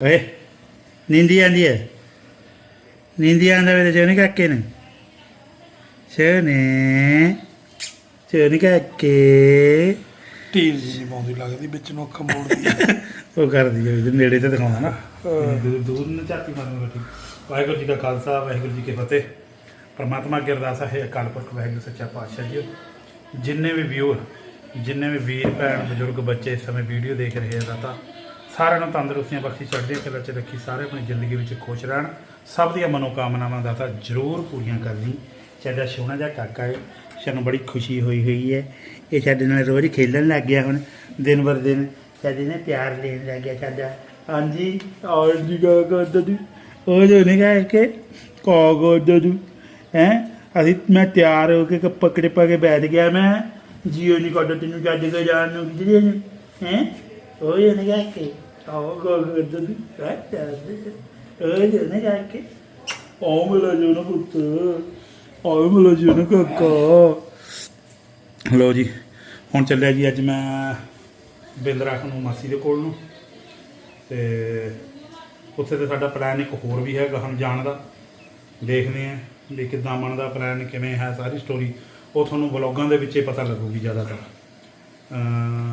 ਓਏ ਨੀਂਦੀ ਆਂਦੀ ਹੈ ਨੀਂਦੀ ਆਂਦਾ ਵੇ ਨਹੀਂ ਕਾਕੇ ਨੇ। ਸੋਨੇ ਸੋਨੇ ਕਾਕੇ। ਢੀਲ ਜੀ ਪਾਉਂਦੀ ਲੱਗਦੀ ਵਿੱਚ ਨੂੰ ਅੱਖਾਂ ਮੋੜਦੀ। ਉਹ ਕਰਦੀ ਹੈ ਨੇੜੇ ਤੇ ਦਿਖਾਉਂਦਾ ਨਾ। ਦੂਰ ਨੂੰ ਝਾਤੀ ਮਾਰਨ ਬੈਠੀ ਵਾਹਿਗੁਰੂ ਜੀ ਕਾ ਖਾਲਸਾ ਵਾਹਿਗੁਰੂ ਜੀ ਕੀ ਫਤਿਹ। ਪਰਮਾਤਮਾ ਅੱਗੇ ਅਰਦਾਸ ਹੈ ਅਕਾਲ ਪੁਰਖ ਵਾਹਿਗੁਰੂ ਸੱਚਾ ਪਾਤਸ਼ਾਹ ਜੀ। ਜਿੰਨੇ ਵੀ ਵਿਊਅਰ ਜਿੰਨੇ ਵੀ ਵੀਰ ਭੈਣ ਬਜ਼ੁਰਗ ਬੱਚੇ ਇਸ ਸਮੇਂ ਵੀਡੀਓ ਦੇਖ ਰਹੇ ਆ ਦਾਤਾ ਸਾਰਿਆਂ ਨੂੰ ਤੰਦਰੁਸਤੀਆਂ ਬਖਸ਼ੀ ਚੜ੍ਹਦੀਆਂ ਕਲਾ ਚ ਰੱਖੀ, ਸਾਰੇ ਆਪਣੀ ਜ਼ਿੰਦਗੀ ਵਿੱਚ ਖੁਸ਼ ਰਹਿਣ। ਸਭ ਦੀਆਂ ਮਨੋਕਾਮਨਾਵਾਂ ਦਾਤਾ ਜ਼ਰੂਰ ਪੂਰੀਆਂ ਕਰਨੀ ਸਾਡਾ ਸੋਹਣਾ ਜਿਹਾ ਕਾਕਾ ਹੈ, ਸਾਨੂੰ ਬੜੀ ਖੁਸ਼ੀ ਹੋਈ ਹੋਈ ਹੈ। ਇਹ ਸਾਡੇ ਨਾਲ ਰੋਜ਼ ਖੇਲਣ ਲੱਗ ਗਿਆ ਹੁਣ, ਦਿਨ ਬਰ ਦਿਨ। ਸਾਡੇ ਨਾਲ ਪਿਆਰ ਲੈਣ ਲੱਗ ਗਿਆ ਸਾਡਾ। ਹਾਂਜੀ ਔਰ ਜੀ ਕਾ ਕਰਦਾ ਉਹ ਜੋ ਨਹੀਂ ਕਹੇ ਕਿ ਕਾ ਕਰਦਾ ਤੂੰ ਹੈ, ਅਸੀਂ ਮੈਂ ਤਿਆਰ ਹੋ ਕੇ ਕੱਪੜੇ ਪਾ ਕੇ ਬੈਠ ਗਿਆ ਮੈਂ। ਜੀਓ ਨਹੀਂ ਕਰਦਾ ਤੈਨੂੰ ਛੱਡ ਕੇ ਜਾਣ ਨੂੰ ਕਿਤੇ ਨੂੰ ਹੈ? ਉਹ ਜੋ ਕਹੇ ਕਿ ਆਹ ਕਾ ਕਰਦਾ ਤੂੰ ਹੈ ਉਹ ਜੋ। ਨਹੀਂ ਕਹੇ ਕਿ? ਆਹ ਮੇਰਾ ਜੋ ਨਾ ਪੁੱਤ। ਜੋ ਨਾ ਕਾਕਾ। ਲੋ ਜੀ ਹੁਣ ਚੱਲਿਆ ਜੀ ਅੱਜ ਮੈਂ ਬਿੰਦ ਰੱਖ ਨੂੰ ਮਾਸੀ ਦੇ ਕੋਲ ਨੂੰ। ਤੇ ਉੱਥੇ ਤੇ ਸਾਡਾ ਪਲਾਨ ਇੱਕ ਹੋਰ ਵੀ ਹੈ ਗਹਨ ਜਾਣ ਦਾ। ਦੇਖਦੇ ਆਂ ਵੀ ਕਿੱਦਾਂ ਬਣਦਾ ਪਲਾਨ ਕਿਵੇਂ ਹੈ ਸਾਰੀ ਸਟੋਰੀ ਉਹ ਤੁਹਾਨੂੰ ਵਲੌਗਾਂ ਦੇ ਵਿੱਚ ਹੀ ਪਤਾ ਲੱਗੂਗੀ ਜ਼ਿਆਦਾਤਰ।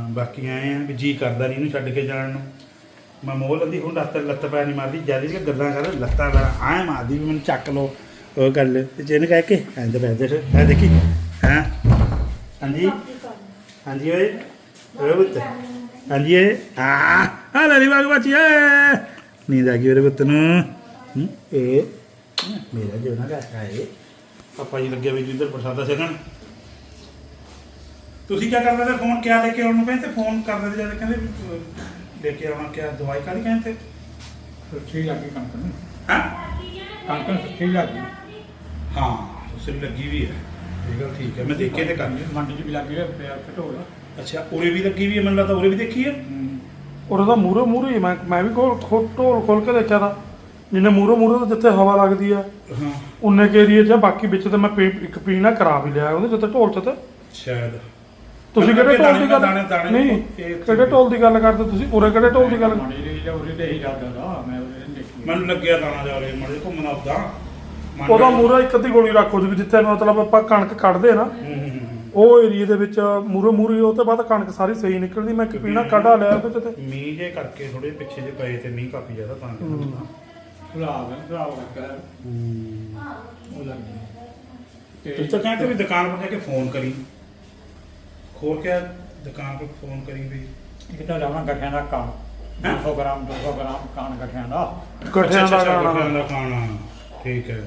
ਬਾਕੀ ਆਏ ਆ ਵੀ ਜੀ ਕਰਦਾ ਨਹੀਂ ਇਹਨੂੰ ਛੱਡ ਕੇ ਜਾਣ ਨੂੰ। ਮੈਂ ਮੋਹ ਲੰਦੀ ਹੁਣ ਲੱਤ ਲੱਤ ਪੈ ਨਹੀਂ ਮਾਰਦੀ ਜ਼ਿਆਦਾ ਕਿ ਗੱਲਾਂ ਕਰ ਲੱਤਾਂ ਕਰ ਆਏ ਮਾਰਦੀ ਵੀ ਮੈਨੂੰ ਚੱਕ ਲੋ ਉਹ ਗੱਲ ਤੇ ਜਿਹਨੇ ਕਹਿ ਕੇ ਐਂਦੇ ਬੈਠੇ ਤੇ ਐ ਦੇਖੀ। ਹਾਂ? ਹਾਂਜੀ? ਹਾਂਜੀ ਓਏ? ਓਏ ਪੁੱਤ। ਹਾਂਜੀ ਓਏ? ਆ ਆ ਲੈ ਬਾਗ ਬੱਚੀ ਏ ਨੀਂਦ ਆ ਗਈ ਓਰੇ ਪੁੱਤ ਨੂੰ। ਹੂੰ, ਮੇਰਾ ਜੋ ਨਾ ਕਾਕਾ ਏ ਪਾਪਾ ਜੀ ਲੱਗੇ ਵੀ ਜਿੱਧਰ ਪ੍ਰਸਾਦਾ ਛਕਣ। ਤੁਸੀਂ ਕੀ ਕਰਦੇ ਤੇ ਫੋਨ ਕਿਆ ਲੈ ਕੇ ਆਉਣ ਨੂੰ ਕਹਿੰਦੇ? ਫੋਨ ਕਰਦੇ ਜਦ ਕਹਿੰਦੇ ਆਉਣਾ ਕਿਆ ਦਵਾਈ ਕਾਹਦੀ ਕਹਿੰਦੇ ਸੁੱਚੀ ਲੱਗੀ ਕਣਕ ਨੂੰ। ਹਾਂ? ਕਣਕ ਨੂੰ ਸੁੱਚੀ ਲੱਗੀ ਹਾਂ ਉਸੇ ਲੱਗੀ ਵੀ ਹੈ। ਇਹ ਗੱਲ ਠੀਕ ਹੈ। ਮੈਂ ਦੇਖੇ ਤੇ ਕਰ ਮੰਡੀ 'ਚ ਵੀ ਲੱਗੀ ਹੈ ਪਿਆ ਘਟੋਲ ਅੱਛਾ ਉਰੇ ਵੀ ਲੱਗੀ ਵੀ ਹੈ ਮੈਨੂੰ ਲੱਗਦਾ ਉਰੇ ਵੀ ਦੇਖੀ ਹੈ। ਔਰ ਉਹਦਾ ਮੂਰੇ ਮੂਰੇ ਮੈਂ ਮੈਂ ਵੀ ਕੋਲ ਖੋ- ਢੋਲ ਖੋਲ ਕੇ ਦੇਖਿਆ ਤਾਂ। ਜਿੰਨੇ ਮੂਰੇ ਮੂਰੇ ਜਿੱਥੇ ਹਵਾ ਲੱਗਦੀ ਆ ਹਾਂ। ਉਨੇ ਕੇ ਏਰੀਏ 'ਚ ਆ, ਬਾਕੀ ਵਿੱਚ ਤੇ ਮੈਂ ਪੀ- ਇੱਕ ਪੀਣਾ ਕਰਾ ਵੀ ਲਿਆ। ਉਹਦੇ ਜਿੱਥੇ ਢੋਲ 'ਚ ਤੇ। ਸ਼ਾਇਦ। ਤੁਸੀਂ ਕਿਹੜੇ ਢੋਲ ਦੀ ਗੱਲ ਦਾਣੇ- ਦਾਣੇ- ਨਹੀਂ ਇਹ- ਕਿਹੜੇ ਢੋਲ ਦੀ ਗੱਲ ਕਰਦੇ ਤੁਸੀਂ? ਉਰੇ ਕਿਹੜੇ ਢੋਲ ਦੀ ਗੱਲ ਮੰਡੀ ਦੇ ਜਾਂ ਉਰੇ ਤੇ ਹੀ ਜਾਂਦਾ ਦਾ ਮੈਂ ਉਰੇ ਨਹੀਂ ਦੇਖੀ। ਮੈਨੂੰ ਲੱਗਿਆ ਦਾਣਾ ਜਾ ਰਿਹਾ ਮੜੇ ਘੁੰਮਣਾ ਉਦਾਂ ਉਹਦਾ ਮੂਰੇ ਇੱਕ ਅੱਧੀ ਗੋਲੀ ਰੱਖੋ ਜੀ ਜਿੱਥੇ ਮਤਲਬ ਆਪਾਂ ਕਣਕ ਕੱਢਦੇ ਨਾ ਉਹ ਏਰੀਏ ਦੇ ਵਿੱਚ ਮੂਰੇ ਮੂਰੇ ਉਹ ਤੋਂ ਬਾਅਦ ਕਣਕ ਸਾਰੀ ਸਹੀ ਨਿਕਲਦੀ ਮੈਂ ਇੱਕ ਪੀਣਾ ਕੱਢਾ ਲਿਆ ਉਹਦੇ 'ਚ ਤੇ। ਮੀਂਹ ਜੇ ਕਰਕੇ ਥੋੜੇ ਪਿੱਛੇ ਜੇ ਪਏ ਤੇ ਮੀਂਹ ਕਾਫੀ ਜ਼ਿਆਦਾ ਤਾਂ ਕਰਕੇ। ਸੁਲਾਬ ਹੈ ਸੁਲਾਬ ਲੱਗਾ ਹੈ, ਹੂੰ। ਉਹ ਲੱਗੀ ਤੁਸੀਂ ਤਾਂ ਕਹਿੰਦੇ ਵੀ ਦੁਕਾਨ ਪਰ ਜਾ ਕੇ ਫੋਨ ਕਰੀ। ਖੋਲ ਕੇ ਦੁਕਾਨ ਪਰ ਫੋਨ ਕਰੀ ਵੀ ਇੱਕ ਤਾਂ ਲਾਉਣਾ ਗੱਠਿਆਂ ਦਾ ਕਾਣ 200 ਗ੍ਰਾਮ 200 ਗ੍ਰਾਮ ਕਾਣ ਗੱਠਿਆਂ ਦਾ। ਗੱਠਿਆਂ ਦਾ ਗੱਠਿਆਂ ਦਾ ਖਾਣਾ ਠੀਕ ਹੈ।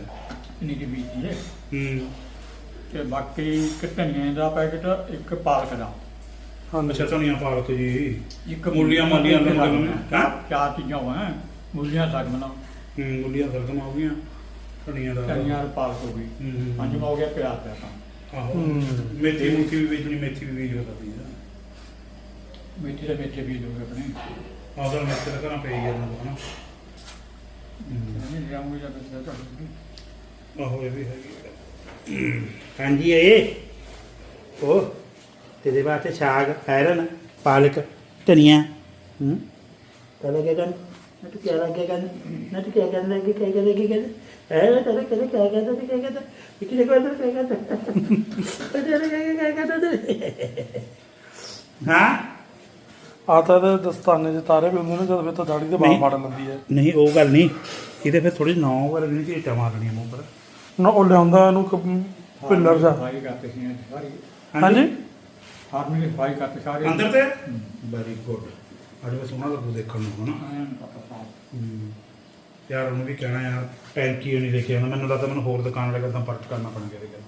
ਇੰਨੀ ਦੀ ਬੀਜੀ ਹੈ। ਹੂੰ। ਤੇ ਬਾਕੀ ਇੱਕ ਧਨੀਏ ਦਾ ਪੈਕਟ ਇੱਕ ਪਾਲਕ ਦਾ। ਅੱਛਾ ਧਨੀਆ ਪਾਲਕ ਜੀ। ਇੱਕ ਮੂਲੀਆਂ ਮਾਲੀਆਂ ਸਗਨ ਨੂੰ, ਹੈ। ਹੈਂ? ਚਾਰ ਚੀਜ਼ਾਂ ਹੈ ਮੂਲੀਆਂ ਸਗਮਨਾ ਹੂੰ ਮੂਲੀਆਂ ਸਰਗਮ ਹੋ ਗਈਆਂ ਧਨੀਆ ਦਾ। ਧਨੀਆ ਪਾਲਕ ਹੋ ਗਈ। ਹੂੰ, ਹੂੰ। ਪੰਜਵਾਂ ਹੋ ਗਿਆ ਪਿਆਜ਼ ਦਾ ਆਹੋ। ਹੂੰ। ਮੇਥੀ ਮੁੱਠੀ ਵੀ ਵੇਚਣੀ ਮੇਥੀ ਵੀ ਵੇਚ ਸਕਦੀ ਹੈ ਮੇਥੀ ਦੇ ਮੇਥੇ ਵੀ ਦੋਗੇ ਆਪਣੇ। ਆਦਰ ਮੇਥੀ ਦਾ ਘਰਾਂ ਪਈ ਜਾਂਦਾ ਹਨਾ ਨਹੀਂ ਜਾਉਂਗੇ ਜਦ ਤੱਕ ਤੁਹਾਡੀ ਆਹੋ ਇਹ ਵੀ ਹੈਗੀ ਹੈ। ਹਾਂਜੀ ਇਹ। ਉਹ ਤੇਰੇ ਵਾਸਤੇ ਸਾਗ ਐਰਨ ਪਾਲਕ ਧਨੀਆ। ਹੂੰ। ਕਹਦਾ ਕੀ ਕਰਨ ਮੈਂ ਤੂੰ ਕਿਆ ਲੱਗੇ ਕਰਨ ਮੈਂ ਤੂੰ ਕਿਆ ਕਰਨ ਲੱਗੇ ਕਿਆ ਕਰਦੇ ਕੀ ਕਰਦੇ ਐ ਤੇਰੇ ਕਿਹਦੇ ਕਿਆ ਕਰਦਾ ਤੇ ਕਿਆ ਕਰਦਾ ਇੱਕ ਨੇ ਕਹਿੰਦਾ। ਕਿਆ ਕਰਦਾ ਤੇਰੇ ਕਿਆ ਕਿਆ ਕਰਦਾ ਹਾਂ? ਆ ਤਾਂ ਇਹਦੇ ਦਸਤਾਨੇ ਚ ਤਾਰੇ ਵੀ ਹੁੰਦੇ ਨੇ ਜਦ ਫਿਰ ਤਾਂ ਦਾੜੀ ਦੇ ਬਾਲ ਨਹੀਂ। ਫੜ ਲੈਂਦੀ ਹੈ। ਨਹੀਂ ਉਹ ਗੱਲ ਨਹੀਂ। ਇਹਦੇ ਫਿਰ ਥੋੜੀ ਨੌ ਵਾਰ ਨਹੀਂ ਝੇਟਾ ਮਾਰਨੀ ਮੂੰਹ ਪਰ। ਨਾ ਉਹ ਲਿਆਉਂਦਾ ਇਹਨੂੰ ਪਿੱਲਰ ਜਾ ਸਫ਼ਾਈ ਕਰਤੇ ਸੀ ਸਾਰੀ। ਹਾਂਜੀ? ਫਾਰਮਿੰਗ ਦੀ ਸਫ਼ਾਈ ਕਰਤੇ ਸਾਰੇ। ਅੰਦਰ ਤੇ? ਵੈਰੀ ਗੁੱਡ ਅੱਜ ਮੈਂ ਸੋਹਣਾ ਲੱਗੂ ਦੇਖਣ ਨੂੰ ਹਨਾ? ਐਨ ਪਤਾ। ਸਾਫ਼। ਹਮ। ਯਾਰ ਉਹਨੂੰ ਵੀ ਕਹਿਣਾ ਯਾਰ, ਟੈਂਕੀ ਨਹੀਂ ਦੇਖਿਆ ਹੁੰਦਾ ਮੈਨੂੰ ਲੱਗਦਾ ਮੈਨੂੰ ਹੋਰ ਦੁਕਾਨ ਵਾਲੇ ਕੋਲ ਸੰਪਰਕ ਕਰਨਾ ਪੈਣਾ ਕਿਹਦੇ ਕੋਲ।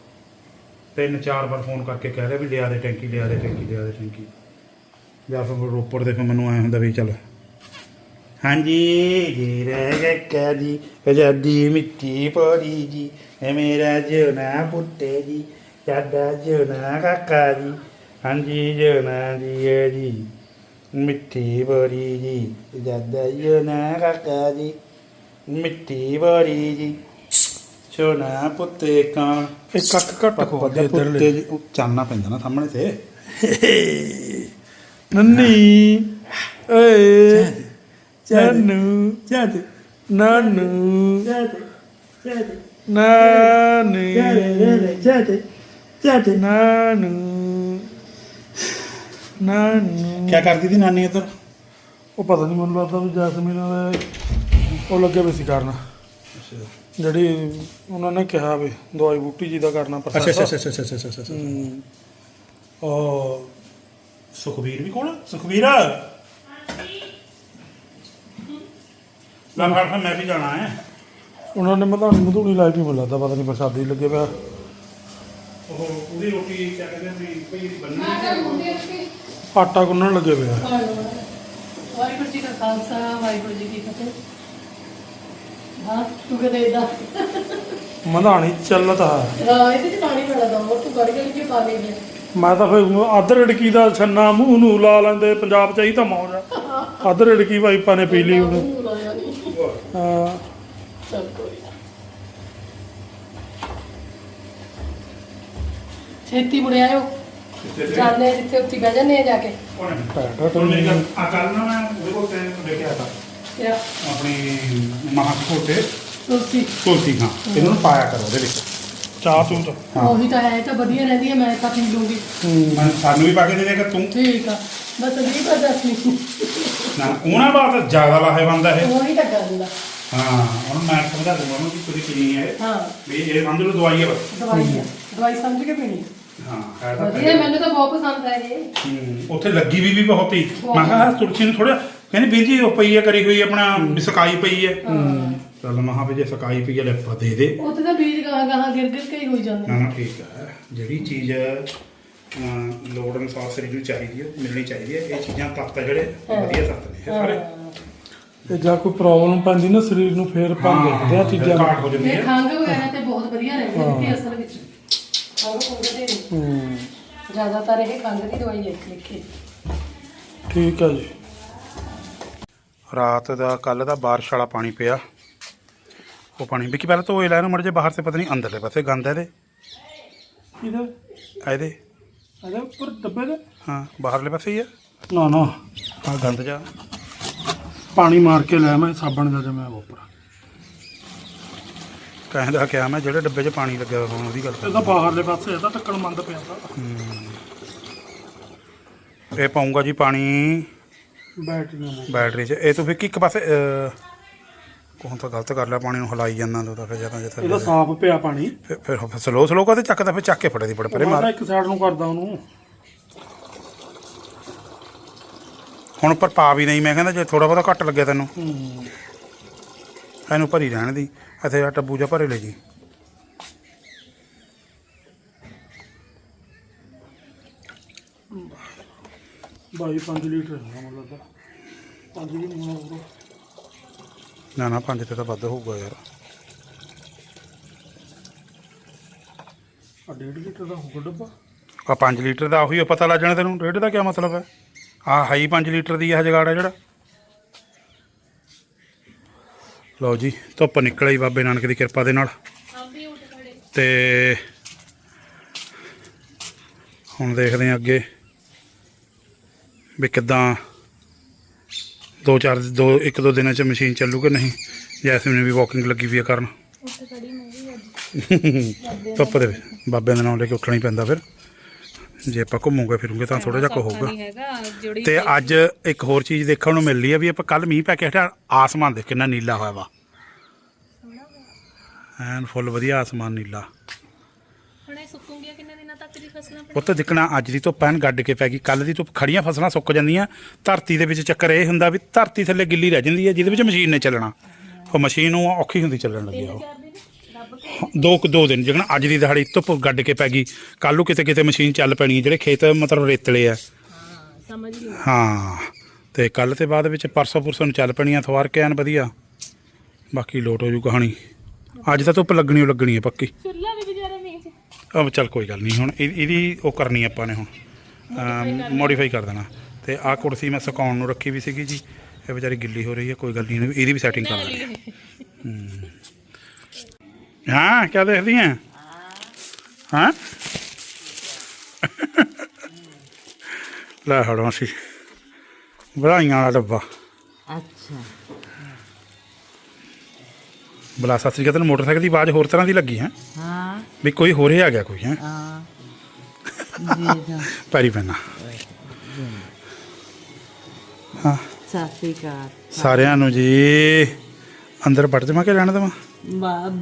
ਤਿੰਨ ਚਾਰ ਵਾਰ ਫੋਨ ਕਰਕੇ ਕਹਿ ਰਿਹਾ ਵੀ ਲਿਆ ਦੇ ਟੈਂਕੀ, ਲਿਆ ਦੇ ਟੈਂਕੀ, ਲਿਆ ਦੇ ਟੈਂਕੀ। ਜਾਂ ਫਿਰ ਰੋਪੜ ਦੇ ਫਿਰ ਮੈਨੂੰ ਐ ਹੁੰਦਾ ਵੀ ਚੱਲ। ਹਾਂਜੀ, ਜੀ ਰਹਿ ਗਿਆ ਕਾਦੀ, ਆਜ਼ਾਦੀ ਮਿੱਟੀ ਪੜੀ ਜੀ ਹੈ ਮੇਰਾ ਜਨਾ ਪੁੱਤੇ ਜੀ, ਸਾਡਾ ਜਨਾ ਕਾਕਾ ਜੀ। ਹਾਂਜੀ ਜਨਾ ਜੀ ਹੈ ਜੀ ਮਿੱਠੀ ਬੜੀ ਜੀ ਦਾਦਾ ਜਨਾ ਕਾਕਾ ਜੀ। ਮਿੱਟੀ ਬੜੀ ਜੀ। ਸੋਨਾ ਪੁੱਤੇ ਕਾਂ। ਘੱਟ ਖੋ ਦੇ ਇੱਧਰ ਪੁੱਤੇ ਜੀ। ਉਹ ਚਾਨਣਾ ਪੈਂਦਾ ਨਾ ਸਾਹਮਣੇ ਤੇ। ਨੰਨੀ ਏ ਨਾਨੂ ਚਾਚੇ ਨਾਨੂ ਚਾਚੇ ਚਾਚੇ ਨਾਨੀ ਚਾਚੇ ਚਾਚੇ ਨਾਨੂ ਨਾਨੂ। ਕੀ ਕਰਦੀ ਦੀ ਨਾਨੀ ਇੱਧਰ ਉਹ ਪਤਾ ਨਹੀਂ ਮੈਨੂੰ ਲੱਗਦਾ ਵੀ ਜੈਸਮੀਨ ਵਾਲੇ ਉਹ ਲੱਗੇ ਵੀ ਸੀ ਕਰਨ। ਜਿਹੜੀ ਉਹਨਾਂ ਨੇ ਕਿਹਾ ਵੀ ਦਵਾਈ ਬੂਟੀ ਜੀ ਦਾ ਕਰਨਾ ਅੱਛਾ process। ਅੱਛਾ ਅੱਛਾ ਅੱਛਾ ਅੱਛਾ ਅੱਛਾ। ਉਹ ਸੁਖਵੀਰ ਵੀ ਕੋਣ ਸੁਖਵੀਰ ਲੈ ਫੜ ਮੈਂ ਵੀ ਜਾਣਾ ਹੈ। ਉਹਨਾਂ ਨੇ ਮਧਾਣੀ ਮਧੂਣੀ ਲਾਈ ਵੀ ਮੈਨੂੰ ਲੱਗਦਾ ਪਤਾ ਨਹੀਂ ਪ੍ਰਸਾਦੀ ਲੱਗੇ ਪਿਆ। ਉਹ ਉਹਦੀ ਰੋਟੀ ਕਹਿੰਦੇ ਸੀ ਭਈ ਦੀ ਬੰਨੀ ਆਟਾ ਗੁੰਨਣ ਲੱਗੇ। ਪਿਆ ਵਾਹਿਗੁਰੂ ਜੀ ਕਾ ਖਾਲਸਾ ਵਾਹਿਗੁਰੂ ਜੀ ਕੀ ਫਤਿਹ। ਹਾਂ ਤੂੰ ਕਦੇ ਇਦਾਂ ਮਧਾਣੀ ਚੱਲਦਾ ਹੈ। ਇਹਦੇ ਚ ਪਾਣੀ ਪੈਣਾ ਦਾ ਤੂੰ ਗੜ ਗੜ ਕੇ ਪਾ ਦੇ ਮੈਂ ਤਾਂ ਫਿਰ ਅੱਧ ਰੜਕੀ ਦਾ ਛੰਨਾ ਮੂੰਹ ਨੂੰ ਲਾ ਲੈਂਦੇ ਪੰਜਾਬ ਚ ਹੀ ਤਾਂ ਮੌਜ ਆ ਅੱਧ ਰੜਕੀ ਵਾਈਪਾਂ ਨੇ ਪੀ ਲਈ ਹੁਣ ਹਾਂ। ਚੱਲ ਕੋਈ ਨਾ। ਛੇਤੀ ਮੁੜ ਆਇਓ। ਜਾਂਦੇ ਜਿੱਥੇ ਉੱਥੇ ਬਹਿ ਜਾਂਦੇ ਆ ਜਾ ਕੇ। ਹੁਣ ਮੇਰੀ ਗੱਲ ਆ ਕੱਲ ਨਾ ਮੈਂ ਉਹਦੇ ਕੋਲ ਤੇ ਲੈ ਕੇ ਆਇਆ ਤਾ। ਤੇ ਆਪਣੀ ਮਹਾਕੋਟ ਤੇ ਤੁਲਸੀ। ਤੁਲਸੀ ਹਾਂ। ਇਹਨਾਂ ਨੂੰ ਪਾਇਆ ਕਰੋ ਉਹਦੇ ਵਿੱਚ। ਚਾਹ ਤੂੰ ਤਾਂ ਹਾਂ। ਉਹੀ ਤਾਂ ਹੈ ਇਹ ਤਾਂ ਵਧੀਆ ਰਹਿੰਦੀ ਹੈ ਮੈਂ ਤਾਂ ਪੀ ਲੂੰਗੀ ਮੈਂ ਸਾਨੂੰ ਵੀ ਪਾ ਕੇ ਦੇ ਦੇਗਾ ਤੂੰ। ਠੀਕ ਆ। ਬਸ ਅਗਲੀ ਵਾਰ ਦੱਸ ਨਹੀਂ ਨਾ ਉਹਨਾਂ ਬਾਅਦ ਜ਼ਿਆਦਾ ਲਾਹੇਵੰਦ ਹੈ ਇਹ। ਉਹੀ ਤਾਂ ਗੱਲ ਆ। ਹਾਂ ਹੁਣ ਮੈਂ ਸਮਝਾ ਦੂੰਗਾ ਉਹਨੂੰ ਕਿ ਤੁਸੀਂ ਪੀਣੀ ਹੈ ਹਾਂ। ਵੀ ਇਹ ਸਮਝ ਲਓ ਦਵਾਈ ਹੈ ਬਸ। ਦਵਾਈ ਆ। ਦਵਾਈ ਸਮਝ ਕੇ ਪੀਣੀ ਹਾਂ ਹੈ ਤਾਂ ਵਧੀਆ ਮੈਨੂੰ ਤਾਂ ਬਹੁਤ ਪਸੰਦ ਆ ਇਹ। ਹੂੰ, ਉੱਥੇ ਲੱਗੀ ਵੀ ਵੀ ਬਹੁਤ ਹੀ। ਮੈਂ ਕਿਹਾ ਤੁਲਸੀ ਨੂੰ ਥੋੜਾ ਕਹਿੰਦੀ ਵੀਰ ਜੀ ਉਹ ਪਈ ਹੈ ਕਰੀ ਹੋਈ ਆਪਣਾ ਸਕਾਈ ਪਈ ਹੈ। ਚੱਲ ਮਹਾ ਵੀ ਜੇ ਸਕਾਈ ਪਈ ਹੈ ਲੈ ਆਪਾਂ ਦੇ ਦੇ। ਉੱਥੇ ਤਾਂ ਬੀਜ ਗਾਹਾਂ ਗਾਹਾਂ ਗਿਰ ਗਿਰ ਕੇ ਹੀ ਹੋਈ ਜਾਂਦੇ ਨਾ ਨਾ ਠੀਕ ਹੈ ਜਿਹੜੀ ਚੀਜ਼ ਅਮ, ਲੋੜ ਅਨੁਸਾਰ ਸਰੀਰ ਨੂੰ ਚਾਹੀਦੀ ਹੈ ਮਿਲਣੀ ਚਾਹੀਦੀ ਹੈ ਇਹ ਚੀਜ਼ਾਂ ਤੱਤ ਹੈ ਜਿਹੜੇ ਵਧੀਆ ਤੱਤ ਨੇ ਇਹ ਸਾਰੇ। ਤੇ ਜਾਂ ਕੋਈ ਪ੍ਰੋਬਲਮ ਪੈਂਦੀ ਨਾ ਸਰੀਰ ਨੂੰ ਫੇਰ ਪੰਗ ਦੇਖਦੇ ਆ ਚੀਜ਼ਾਂ ਘਾਟ ਹੋ ਜਾਂਦੀ ਇਹ ਹੈ ਖੰਘ ਵਗੈਰਾ ਤੇ ਬਹੁਤ ਵਧੀਆ ਰਹਿੰਦੀ ਹੈ। ਕਿ ਅਸਲ ਵਿੱਚ ਖੁੰਘ ਤੇ ਨਹੀਂ। ਹੂੰ। ਜ਼ਿਆਦਾਤਰ ਇਹ ਖੰਘ ਦੀ ਦਵਾਈ ਲਿਖ ਲਿਖੇ ਠੀਕ ਹੈ ਜੀ। ਰਾਤ ਦਾ ਕੱਲ ਦਾ ਬਾਰਿਸ਼ ਵਾਲਾ ਪਾਣੀ ਪਿਆ। ਉਹ ਪਾਣੀ ਵੀ ਕੀ ਪਹਿਲਾਂ ਧੋਏ ਲੈਣ ਮੜ ਜੇ ਬਾਹਰ ਸੇ ਪਤਾ ਨਹੀਂ ਅੰਦਰਲੇ ਪਾਸੇ ਗੰਦ ਹੈ ਇਹਦੇ। ਇਹਦੇ ਇਹਦੇ। ਇਹਦੇ ਉੱਪਰ ਡੱਬੇ ਦੇ? ਹਾਂ ਬਾਹਰਲੇ ਪਾਸੇ ਹੀ ਹੈ ਨਾ ਨਾ। ਹਾਂ ਗੰਦ ਜਾ। ਪਾਣੀ ਮਾਰ ਕੇ ਲੈ ਮੈਂ ਸਾਬਣ ਦਾ ਜਮਿਆ ਵਾ ਉੱਪਰ। ਕਹਿੰਦਾ ਕਿਹਾ ਮੈਂ ਜਿਹੜੇ ਡੱਬੇ 'ਚ ਪਾਣੀ ਲੱਗਿਆ ਹੋਇਆ ਉਹਦੀ ਗੱਲ ਇਹਦਾ ਬਾਹਰਲੇ ਪਾਸੇ ਇਹਦਾ ਢੱਕਣ ਬੰਦ ਪਿਆ ਤਾ। ਇਹ ਪਾਉਂਗਾ ਜੀ ਪਾਣੀ। ਬੈਟਰੀਆਂ ਨੂੰ। ਬੈਟਰੀ 'ਚ। ਇਹ ਤੂੰ ਫਿਰ ਇੱਕ ਪਾਸੇ ਅਹ, ਕੋਹ ਤਾਂ ਗਲਤ ਕਰ ਲਿਆ ਪਾਣੀ ਨੂੰ ਹਲਾਈ ਜਾਂਦਾ ਤੂੰ ਤਾਂ ਫਿਰ ਜਦੋਂ ਇਹਦਾ ਥੱਲੇ ਸਾਫ਼ ਪਿਆ ਪਾਣੀ। ਫਿਰ ਫਿਰ ਸਲੋ ਸਲੋ ਕਦੇ ਚੱਕਦਾ ਫਿਰ ਚੱਕ ਕੇ ਫੜੇ ਦੀ ਬੜੇ ਪਰੇ ਮੈਂ ਮਾਰ। ਇੱਕ ਸਾਈਡ ਨੂੰ ਕਰਦਾ ਉਹਨੂੰ। ਹੁਣ ਪਰ ਪਾ ਵੀ ਨਹੀਂ ਮੈਂ ਕਹਿੰਦਾ ਜੇ ਥੋੜਾ ਬਹੁਤਾ ਘੱਟ ਲੱਗਿਆ ਤੈਨੂੰ। ਹੂੰ। ਇਹਨੂੰ ਭਰੀ ਰਹਿਣ ਦੀ ਇੱਥੇ ਆ ਟੱਬੂ ਜਿਹਾ ਭਰੇ ਲੈ ਜੀ। ਬਾਈ 5 ਲੀਟਰ ਹੈ ਮੈਨੂੰ ਲੱਗਦਾ 5 ਵੀ ਨਹੀਂ ਹੋਣਾ ਨਾ ਨਾ ਪੰਜ ਤੇ ਤਾਂ ਵੱਧ ਹੋਊਗਾ ਯਾਰ। ਆ 1.5 ਲੀਟਰ ਦਾ ਹੋਊਗਾ ਡੱਬਾ। ਆ 5 ਲੀਟਰ ਦਾ ਉਹੀ ਆ, ਪਤਾ ਲੱਗ ਜਾਣਾ ਤੈਨੂੰ ਡੇਢ ਦਾ ਕੀ ਮਤਲਬ ਹੈ? ਆ ਹਾਈ 5 ਲੀਟਰ ਦੀ ਆ ਜਗਾੜ ਹੈ ਜਿਹੜਾ। ਲਓ ਜੀ ਧੁੱਪ ਨਿਕਲ ਆਈ ਬਾਬੇ ਨਾਨਕ ਦੀ ਕਿਰਪਾ ਦੇ ਨਾਲ। ਤੇ ਹੁਣ ਦੇਖਦੇ ਹਾਂ ਅੱਗੇ। ਵੀ ਕਿੱਦਾਂ ਦੋ ਚਾਰ ਦੋ ਇੱਕ ਦੋ ਦਿਨਾਂ ਚ ਮਸ਼ੀਨ ਚੱਲੂ ਕਿ ਨਹੀਂ? ਜੈਸਮੀਨ ਵੀ ਵਾਕਿੰਗ ਲੱਗੀ ਵੀ ਆ ਕਰਨ। ਧੁੱਪ ਦੇ ਵਿੱਚ। ਬਾਬਿਆਂ ਦੇ ਨਾਮ ਲੈ ਕੇ ਉੱਠਣਾ ਹੀ ਪੈਂਦਾ ਫਿਰ। ਜੇ ਆਪਾਂ ਘੁੰਮੂਗੇ ਫਿਰੂਗੇ ਤਾਂ ਥੋੜਾ ਜਿਹਾ ਕੁ ਹੋਊਗਾ। ਤੇ ਅੱਜ ਇੱਕ ਹੋਰ ਚੀਜ਼ ਦੇਖਣ ਨੂੰ ਮਿਲ ਰਹੀ ਹੈ ਵੀ ਆਪਾਂ ਕੱਲ ਮੀਂਹ ਪੈ ਕੇ ਹਟਿਆ ਆਸਮਾਨ ਦੇ ਕਿੰਨਾ ਨੀਲਾ ਹੋਇਆ ਵਾ। ਐਨ ਫੁੱਲ ਵਧੀਆ ਆਸਮਾਨ ਨੀਲਾ। ਤੱਕ ਦੀ ਫਸਲਾਂ ਉਹ ਤਾਂ ਦਿਖਣਾ ਅੱਜ ਦੀ ਧੁੱਪ ਐਨ ਗੱਡ ਕੇ ਪੈ ਗਈ ਕੱਲ ਦੀ ਧੁੱਪ ਖੜੀਆਂ ਫਸਲਾਂ ਸੁੱਕ ਜਾਂਦੀਆਂ ਧਰਤੀ ਦੇ ਵਿੱਚ ਚੱਕਰ ਇਹ ਹੁੰਦਾ ਵੀ ਧਰਤੀ ਥੱਲੇ ਗਿੱਲੀ ਰਹਿ ਜਾਂਦੀ ਹੈ ਜਿਹਦੇ ਵਿੱਚ ਮਸ਼ੀਨ ਨੇ ਚੱਲਣਾ। ਉਹ ਮਸ਼ੀਨ ਨੂੰ ਔਖੀ ਹੁੰਦੀ ਚੱਲਣ ਲੱਗੀ ਆ ਉਹ। ਦੋ ਕੁ ਦੋ ਦਿਨ ਜਿਹੜਾ ਅੱਜ ਦੀ ਦਿਹਾੜੀ ਧੁੱਪ ਗੱਡ ਕੇ ਪੈ ਗਈ ਕੱਲ ਨੂੰ ਕਿਤੇ ਕਿਤੇ ਮਸ਼ੀਨ ਚੱਲ ਪੈਣੀ ਹੈ ਜਿਹੜੇ ਖੇਤ ਮਤਲਬ ਰੇਤਲੇ ਆ। ਸਮਝ ਲਈ ਹਾਂ ਤੇ ਕੱਲ ਤੇ ਬਾਅਦ ਵਿੱਚ ਪਰਸੋਂ ਪੁਰਸੋਂ ਨੂੰ ਚੱਲ ਪੈਣੀਆਂ ਥਵਾਰ ਕੇ ਐਨ ਵਧੀਆ। ਬਾਕੀ ਲੋਟ ਹੋ ਜੂ ਕਹਾਣੀ। ਅੱਜ ਤਾਂ ਧੁੱਪ ਲੱਗਣੀ ਓ ਲੱਗਣੀ ਹੈ ਪੱਕੀ। ਵੀ ਅਬ ਚੱਲ ਕੋਈ ਗੱਲ ਨਹੀਂ ਹੁਣ ਇਹ- ਇਹਦੀ ਉਹ ਕਰਨੀ ਆਪਾਂ ਨੇ ਹੁਣ। ਮੋਡੀਫਾਈ ਕਰ ਦੇਣਾ। ਤੇ ਆਹ ਕੁਰਸੀ ਮੈਂ ਸੁਕਾਉਣ ਨੂੰ ਰੱਖੀ ਵੀ ਸੀਗੀ ਜੀ। ਇਹ ਵਿਚਾਰੀ ਗਿੱਲੀ ਹੋ ਰਹੀ ਹੈ, ਕੋਈ ਗੱਲ ਨਹੀਂ, ਇਹਨੂੰ- ਇਹਦੀ ਵੀ ਸੈਟਿੰਗ ਕਰ ਲੈਣੀ ਹਾਂ। ਕਿਆ ਦੇਖਦੀ ਹੈ? ਹਾਂ? ਲੈ ਹੜੋਂ ਸੀ ਵਧਾਈਆਂ ਵਾਲਾ ਡੱਬਾ। ਅੱਛਾ। ਬਲਾ ਸਤਿ ਸ੍ਰੀ ਅਕਾਲ ਤੈਨੂੰ ਮੋਟਰਸਾਈਕਲ ਦੀ ਆਵਾਜ਼ ਹੋਰ ਤਰ੍ਹਾਂ ਦੀ ਲੱਗੀ ਹੈ। ਹਾਂ। ਵੀ ਕੋਈ ਹੋਰ ਹੀ ਆ ਗਿਆ ਕੋਈ ਹੈ। ਹਾਂ। ਜੀ ਦਾ ਪੈਰੀ ਪੈਣਾ। ਹਾਂ। ਸਤਿ ਸ੍ਰੀ ਅਕਾਲ। ਸਾਰਿਆਂ ਨੂੰ ਜੀ ਅੰਦਰ ਵੜ ਜਾਵਾਂ ਕਿ ਰਹਿਣ ਦੇਵਾਂ?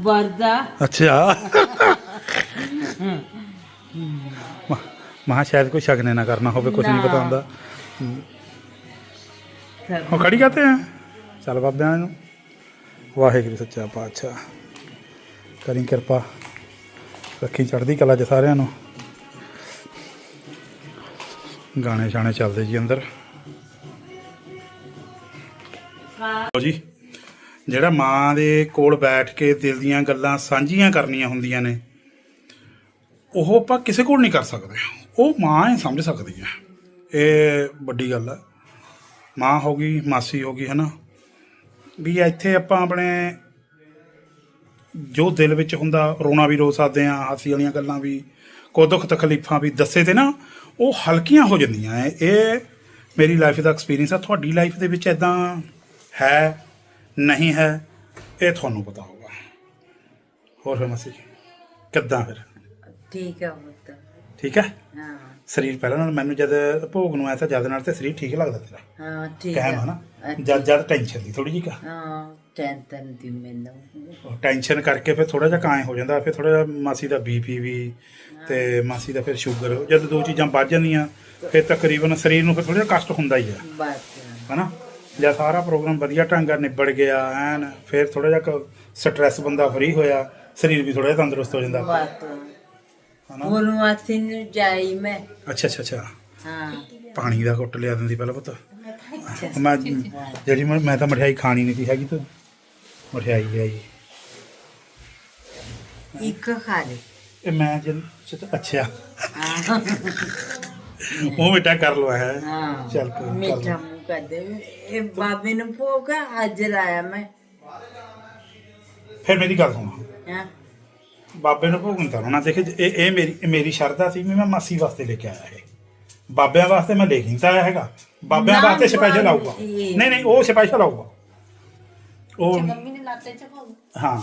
ਵਰਦਾ ਅੱਛਾ। ਮਹਾ ਸ਼ਾਇਦ ਕੋਈ ਸ਼ਗਨੇ ਨਾ ਕਰਨਾ ਹੋਵੇ ਕੁਝ ਨਹੀਂ ਪਤਾ ਹੁੰਦਾ। ਉਹ ਖੜੀ ਕਾਤੇ ਆ? ਚੱਲ ਬਾਬਿਆਂ ਨੂੰ। ਵਾਹਿਗੁਰੂ ਸੱਚਾ ਪਾਤਸ਼ਾਹ। ਕਰੀ ਕਿਰਪਾ। ਰੱਖੀ ਚੜ੍ਹਦੀ ਕਲਾ ਚ ਸਾਰਿਆਂ ਨੂੰ। ਗਾਣੇ ਛਾਣੇ ਚੱਲਦੇ ਜੀ ਅੰਦਰ। ਲਓ ਜੀ, ਜਿਹੜਾ ਮਾਂ ਦੇ ਕੋਲ ਬੈਠ ਕੇ ਦਿਲ ਦੀਆਂ ਗੱਲਾਂ ਸਾਂਝੀਆਂ ਕਰਨੀਆਂ ਹੁੰਦੀਆਂ ਨੇ, ਉਹ ਆਪਾਂ ਕਿਸੇ ਕੋਲ ਨਹੀਂ ਕਰ ਸਕਦੇ। ਉਹ ਮਾਂ ਹੀ ਸਮਝ ਸਕਦੀ ਹੈ। ਇਹ ਵੱਡੀ ਗੱਲ ਹੈ। ਮਾਂ ਹੋ ਗਈ, ਮਾਸੀ ਹੋ ਗਈ, ਹੈ ਨਾ? ਵੀ ਇੱਥੇ ਆਪਾਂ ਆਪਣੇ ਜੋ ਦਿਲ ਵਿੱਚ ਹੁੰਦਾ ਰੋਣਾ ਵੀ ਰੋ ਸਕਦੇ ਆ ਹਾਸੀ ਵਾਲੀਆਂ ਗੱਲਾਂ ਵੀ ਕੋਈ ਦੁੱਖ ਤਕਲੀਫਾਂ ਵੀ ਦੱਸੇ ਤੇ ਨਾ ਉਹ ਹਲਕੀਆਂ ਹੋ ਜਾਂਦੀਆਂ ਐ। ਇਹ ਮੇਰੀ ਲਾਈਫ ਦਾ ਐਕਸਪੀਰੀਅੰਸ ਆ। ਤੁਹਾਡੀ ਲਾਈਫ ਦੇ ਵਿੱਚ ਐਦਾਂ ਹੈ ਨਹੀਂ ਹੈ ਇਹ ਤੁਹਾਨੂੰ ਪਤਾ ਹੋਊਗਾ। ਹੋਰ ਫਿਰ ਮਸੀ ਕਿੱਦਾਂ ਫਿਰ? ਠੀਕ ਹੈ ਪੁੱਤ। ਠੀਕ ਹੈ? ਹਾਂ। ਸਰੀਰ ਪਹਿਲਾਂ ਨਾਲ ਮੈਨੂੰ ਜਦ ਭੋਗ ਨੂੰ ਤਾਂ ਜਦ ਨਾਲ ਤੇ ਸਰੀਰ ਠੀਕ ਲੱਗਦਾ ਤੇਰਾ। ਹਾਂ ਠੀਕ ਹੈ ਹਨਾ ਜਦ ਜਦ ਟੈਨਸ਼ਨ ਦੀ ਥੋੜੀ ਜਿਹੀ ਕਾ। ਹਾਂ ਟੈਨਸ਼ਨ ਦੀ ਮੈਨੂੰ। ਟੈਨਸ਼ਨ ਕਰਕੇ ਫਿਰ ਥੋੜਾ ਜਿਹਾ ਕਾਇ ਹੋ ਜਾਂਦਾ ਫਿਰ ਥੋੜਾ ਜਿਹਾ ਮਾਸੀ ਦਾ ਬੀਪੀ ਵੀ ਤੇ ਮਾਸੀ ਦਾ ਫਿਰ ਸ਼ੂਗਰ ਜਦ ਦੋ ਚੀਜ਼ਾਂ ਵੱਜ ਜਾਂਦੀਆਂ ਫਿਰ ਤਕਰੀਬਨ ਸਰੀਰ ਨੂੰ ਫਿਰ ਥੋੜਾ ਜਿਹਾ ਕਸ਼ਟ ਹੁੰਦਾ ਹੀ ਹੈ ਬਸ ਹਨਾ? ਜਦ ਸਾਰਾ ਪ੍ਰੋਗਰਾਮ ਵਧੀਆ ਢੰਗ ਨਾਲ ਨਿਬੜ ਗਿਆ ਐਨ ਫਿਰ ਥੋੜਾ ਜਿਹਾ ਸਟ੍ਰੈਸ ਬੰਦਾ ਫਰੀ ਹੋਇਆ ਸਰੀਰ ਵੀ ਥੋੜਾ ਜਿਹਾ ਤੰਦਰੁਸਤ ਹੋ ਜਾਂਦਾ। ਬਸ ਹਨਾ? ਹੁਣ ਵਾਸੀ ਨੂੰ ਜਾਈ ਮੈਂ। ਅੱਛਾ ਅੱਛਾ ਅੱਛਾ। ਹਾਂ। ਪਾਣੀ ਦਾ ਘੁੱਟ ਲਿਆ ਦਿੰਦੀ ਪਹਿਲਾਂ ਪੁੱਤ। ਮੈਂ ਜਿਹੜੀ ਮੈਂ ਮੈਂ ਤਾਂ ਮਠਿਆਈ ਖਾਣੀ ਨਹੀਂ ਸੀ ਹੈਗੀ ਤੂੰ ਮਠਿਆਈ ਲਿਆਈ ਇੱਕ ਖਾ ਲੈ ਇਹ ਮੈਂ ਜਦ ਅੱਛਾ। ਹਾਂ। ਉਹ ਮਿੱਟਾ ਕਰ ਲਵਾ ਹੈ। ਹਾਂ। ਚੱਲ ਕੋਈ ਮਿੱਠਾ। ਮੂੰਹ ਕਰ ਦੇ। ਇਹ ਬਾਬੇ ਨੂੰ ਭੋਗਾ ਅੱਜ ਲਾਇਆ ਮੈਂ। ਫਿਰ ਮੇਰੀ ਗੱਲ ਸੁਣ। ਹਾਂ? ਬਾਬੇ ਨੂੰ ਭੋਗਣ ਤਾਂ ਹੋਣਾ ਦੇਖ ਇਹ ਇਹ ਮੇਰੀ ਮੇਰੀ ਸ਼ਰਧਾ ਸੀ ਮੈਂ ਮਾਸੀ ਵਾਸਤੇ ਲੈ ਕੇ ਆਇਆ ਇਹ। ਬਾਬਿਆਂ ਵਾਸਤੇ ਮੈਂ ਲੈ ਕੇ ਨਹੀਂ ਤਾਂ ਆਇਆ ਹੈਗਾ। ਬਾਬਿਆਂ ਨਾ, ਵਾਸਤੇ ਸਪੈਸ਼ਲ ਆਊਗਾ ਇਹ- ਨਹੀਂ ਨਹੀਂ ਉਹ ਸਪੈਸ਼ਲ ਆਊਗਾ ਉਹ ਮੰਮੀ ਨੇ ਲਾਤੇ ਚ ਭਾਉ ਹਾਂ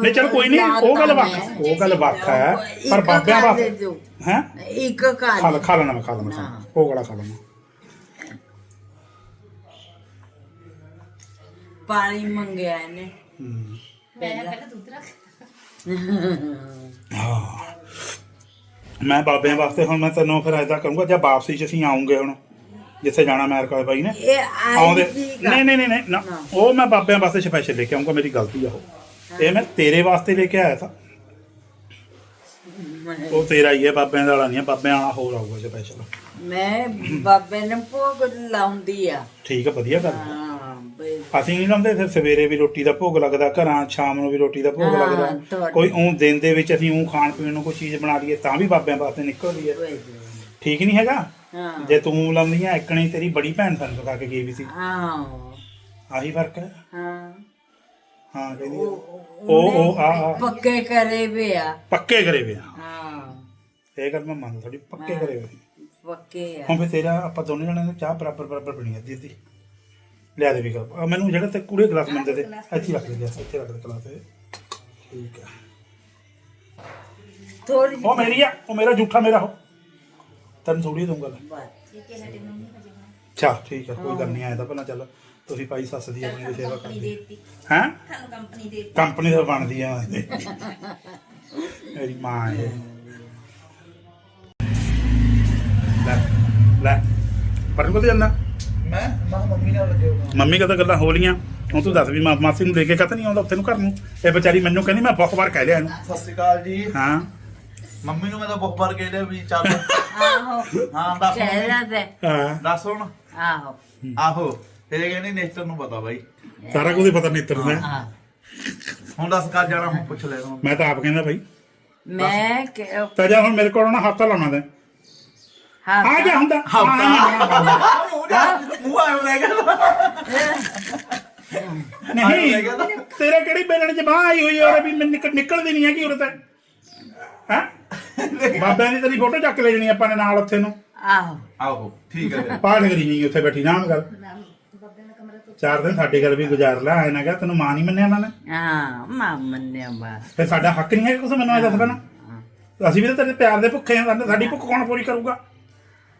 ਨਹੀਂ ਚਲ ਕੋਈ ਨਹੀਂ ਉਹ ਗੱਲ ਵੱਖ ਉਹ ਗੱਲ ਵੱਖ ਹੈ ਪਰ ਇੱਕ ਬਾਬਿਆਂ ਖਾ ਵਾਸਤੇ ਦਿਓ। ਹੈ? ਇੱਕ ਖਾ ਖਾ ਲੈ ਖਾ ਲੈਣਾ ਮੈਂ ਖਾ ਲੈਣਾ। ਹਾਂ। ਉਹ ਗਲਾ ਖਾ ਲੈਣਾ। ਪਾਣੀ ਮੰਗਿਆ ਇਹਨੇ। ਹੂੰ। ਮੈਂ ਪਹਿਲਾਂ ਦੁੱਧ ਰੱਖ। ਹਾਂ। ਮੈਂ ਬਾਬਿਆਂ ਵਾਸਤੇ ਹੁਣ ਮੈਂ ਤੈਨੂੰ ਫਿਰ ਐਦਾਂ ਕਰੂੰਗਾ ਜਾਂ ਵਾਪਸੀ ਚ ਅਸੀਂ ਆਉਂਗੇ ਹੁਣ ਜਿੱਥੇ ਜਾਣਾ ਅਮਰੀਕਾ ਬਾਈ ਨੇ। ਇਹ ਆਉਂਦੇ ਨਹੀਂ ਨਹੀਂ ਨਹੀਂ ਨਹੀਂ ਨਾ, ਉਹ ਮੈਂ ਬਾਬਿਆਂ ਵਾਸਤੇ ਸਪੈਸ਼ਲ ਲੈ ਕੇ ਆਉਂਗਾ ਮੇਰੀ ਗਲਤੀ ਆ ਉਹ। ਇਹ ਮੈਂ ਤੇਰੇ ਵਾਸਤੇ ਲੈ ਕੇ ਆਇਆ ਤਾਂ ਉਹ ਤੇਰਾ ਹੀ ਹੈ ਬਾਬਿਆਂ ਦਾ ਵਾਲਾ ਨਹੀਂ ਹੈ ਬਾਬਿਆਂ ਵਾਲਾ ਹੋਰ ਆਊਗਾ ਸਪੈਸ਼ਲ ਮੈਂ ਬਾਬੇ ਨੂੰ ਭੋਗ ਲਾਉਂਦੀ ਆ। ਠੀਕ ਹੈ ਵਧੀਆ ਗੱਲ ਹੈ। ਅਸੀਂ ਨਹੀਂ ਲਾਉਂਦੇ ਫਿਰ ਸਵੇਰੇ ਵੀ ਰੋਟੀ ਦਾ ਭੋਗ ਲੱਗਦਾ ਘਰਾਂ ਸ਼ਾਮ ਨੂੰ ਵੀ ਰੋਟੀ ਦਾ ਭੋਗ ਹਾਂ, ਲੱਗਦਾ। ਤੁਹਾਡੇ- ਕੋਈ ਉਹ ਦਿਨ ਦੇ ਵਿੱਚ ਅਸੀਂ ਉਹ ਖਾਣ ਪੀਣ ਨੂੰ ਕੋਈ ਚੀਜ਼ ਬਣਾ ਲਈਏ ਤਾਂ ਵੀ ਬਾਬਿਆਂ ਵਾਸਤੇ ਨਿਕਲਦੀ ਹੈ। ਠੀਕ ਨਹੀਂ ਹੈਗਾ? ਹਾਂ। ਜੇ ਤੂੰ ਲਾਉਂਦੀਆਂ ਇੱਕਣੀ ਤੇਰੀ ਬੜੀ ਭੈਣ ਸਾਨੂੰ ਸਿਖਾ ਕੇ ਗਈ ਵੀ ਸੀ। ਹਾਂ। ਆਹੀ ਫ਼ਰਕ ਹੈ? ਹਾਂ। ਹਾਂ ਕਹਿੰਦੀ ਆ। ਉਹ ਉਹ ਆ ਆ। ਪੱਕੇ ਕਰੇ ਵੇ ਆ। ਪੱਕੇ ਕਰੇ ਵੇ ਆ। ਹਾਂ। ਇਹ ਗੱਲ ਮੈਂ ਮੰਨਦਾ ਥੋੜੀ ਪੱਕੇ ਕਰੇ ਵੇ। ਪੱਕੇ ਆ। ਹੁਣ ਫੇ ਤੇਰਾ ਆਪਾਂ ਦੋਨੇ ਜਣਿਆਂ ਨੇ ਚਾਹ ਬਰਾਬਰ ਬਰਾਬਰ ਪੀਣੀ ਹੈ ਦੀਦੀ ਲਿਆ ਦੇ ਵੀ ਕੱਪ ਆ ਮੈਨੂੰ ਜਿਹੜਾ ਤੇ ਕੁੜੇ ਗਲਾਸ ਮੰਦੇ ਤੇ ਇੱਥੇ ਰੱਖ ਦੇ ਇੱਥੇ ਰੱਖ ਦੇ ਗਲਾਸ ਇਹ ਠੀਕ ਹੈ ਥੋੜੀ ਉਹ ਮੇਰੀ ਆ ਉਹ ਮੇਰਾ ਝੂਠਾ ਮੇਰਾ ਹੋ। ਤੈਨੂੰ ਥੋੜੀ ਮੈਂ। ਅੱਛਾ ਠੀਕ ਹੈ ਕੋਈ ਗੱਲ ਨਹੀਂ ਆਇਆ ਤਾਂ ਪਹਿਲਾਂ ਚੱਲ ਤੁਸੀਂ ਭਾਈ ਸੱਸ ਦੀ ਆਪਣੀ ਦੀ ਸੇਵਾ ਕਰਦੇ। ਹੈ? ਤੁਹਾਨੂੰ ਕੰਪਨੀ ਦੇ ਕੰਪਨੀ ਦਾ ਬਣਦੀ ਆ ਮੇਰੀ ਮਾਂ ਹੈ ਲੈ ਲੈ। ਪਰ ਕੋਲ ਜਾਂਦਾ ਮੈਂ ਮਾਂ ਮੰਮੀ ਨਾਲ ਲੱਗੇ ਹੋਣਾ ਮੰਮੀ ਕਦੋਂ ਗੱਲਾਂ ਹੋ ਲੀਆਂ ਹੁਣ ਤੂੰ ਦੱਸ ਵੀ ਮਾ- ਮਾਸੀ ਨੂੰ ਲੈ ਕੇ ਕਤ ਨਹੀਂ ਆਉਂਦਾ ਉੱਥੇ ਨੂੰ ਘਰ ਨੂੰ? ਇਹ ਵਿਚਾਰੀ ਮੈਨੂੰ ਕਹਿੰਦੀ ਮੈਂ ਬਹੁਤ ਵਾਰ ਕਹਿ ਲਿਆ ਇਹਨੂੰ। ਸਤਿ ਸ਼੍ਰੀ ਅਕਾਲ ਜੀ। ਹਾਂ। ਮੰਮੀ ਨੂੰ ਮੈਂ ਤਾਂ ਬਹੁਤ ਵਾਰ ਕਹਿ ਲਿਆ ਵੀ ਚੱਲ। ਆਹੋ। ਹਾਂ ਦੱਸ ਮੰਮੀ। ਤੇ। ਹਾਂ। ਦੱਸ ਹੁਣ। ਆਹੋ। ਆਹੋ। ਤੇਰੇ ਕਹਿੰਦੀ ਨੇਸਟਰ ਨੂੰ ਪਤਾ ਬਾਈ। ਸਾਰਾ ਕੁਝ ਹੀ ਪਤਾ ਨਹੀਂ ਤੈਨੂੰ ਹਾਂ। ਹੁਣ ਦੱਸ ਕਰ ਜਾਣਾ ਹੁਣ ਪੁੱਛ ਲੈ ਮੈਂ ਤਾਂ ਆਪ ਕਹਿੰਦਾ ਭਾਈ ਮੈਂ ਕਿ- ਤਾਂ ਜਾ ਹੁਣ ਮੇਰੇ ਕੋਲ ਨਾ ਹੱਥ ਲਾਉਣਾ ਤੇ। ਹਾਂ ਮੂੰਹ ਲੈ ਗਿਆ ਨਹੀਂ ਤੇਰੇ ਕਿਹੜੀ ਬੇਲਣ ਚ ਬਾਹ ਆਈ ਹੋਈ ਹੈ ਵੀ ਮੈਂ ਨਿਕਲ ਨਿਕਲਦੀ ਨਹੀਂ ਹੈਗੀ ਉਰੇ ਤੇ। ਹੈ? ਬਾਬਿਆਂ ਦੀ ਤੇਰੀ ਫੋਟੋ ਚੱਕ ਲੈ ਜਣੀ ਆਪਾਂ ਨੇ ਨਾਲ ਉੱਥੇ ਨੂੰ। ਆਹੋ। ਆਹੋ ਠੀਕ ਹੈ ਪਾਠ ਕਰੀ ਨਹੀਂ ਉੱਥੇ ਬੈਠੀ ਨਾਮ ਗੱਲ ਚਾਰ ਦਿਨ ਸਾਡੇ ਘਰ ਵੀ ਗੁਜ਼ਾਰ ਲੈ ਆਏ ਨਾ ਕਿਹਾ ਤੈਨੂੰ ਮਾਂ ਨਹੀਂ ਮੰਨਿਆ ਉਹਨਾਂ ਨੇ? ਹਾਂ ਮਾਂ ਮੰਨਿਆ ਬਾ ਫਿਰ ਸਾਡਾ ਹੱਕ ਨਹੀਂ ਹੈ ਕਿ ਕੁਛ ਮੈਨੂੰ ਇਹ ਦੱਸ ਪੈਣਾ ਅਸੀਂ ਵੀ ਤਾਂ ਤੇਰੇ ਪਿਆਰ ਦੇ ਭੁੱਖੇ ਸਾਨੂੰ- ਸਾਡੀ ਭੁੱਖ ਕੌਣ ਪੂਰੀ ਕਰੂਗਾ?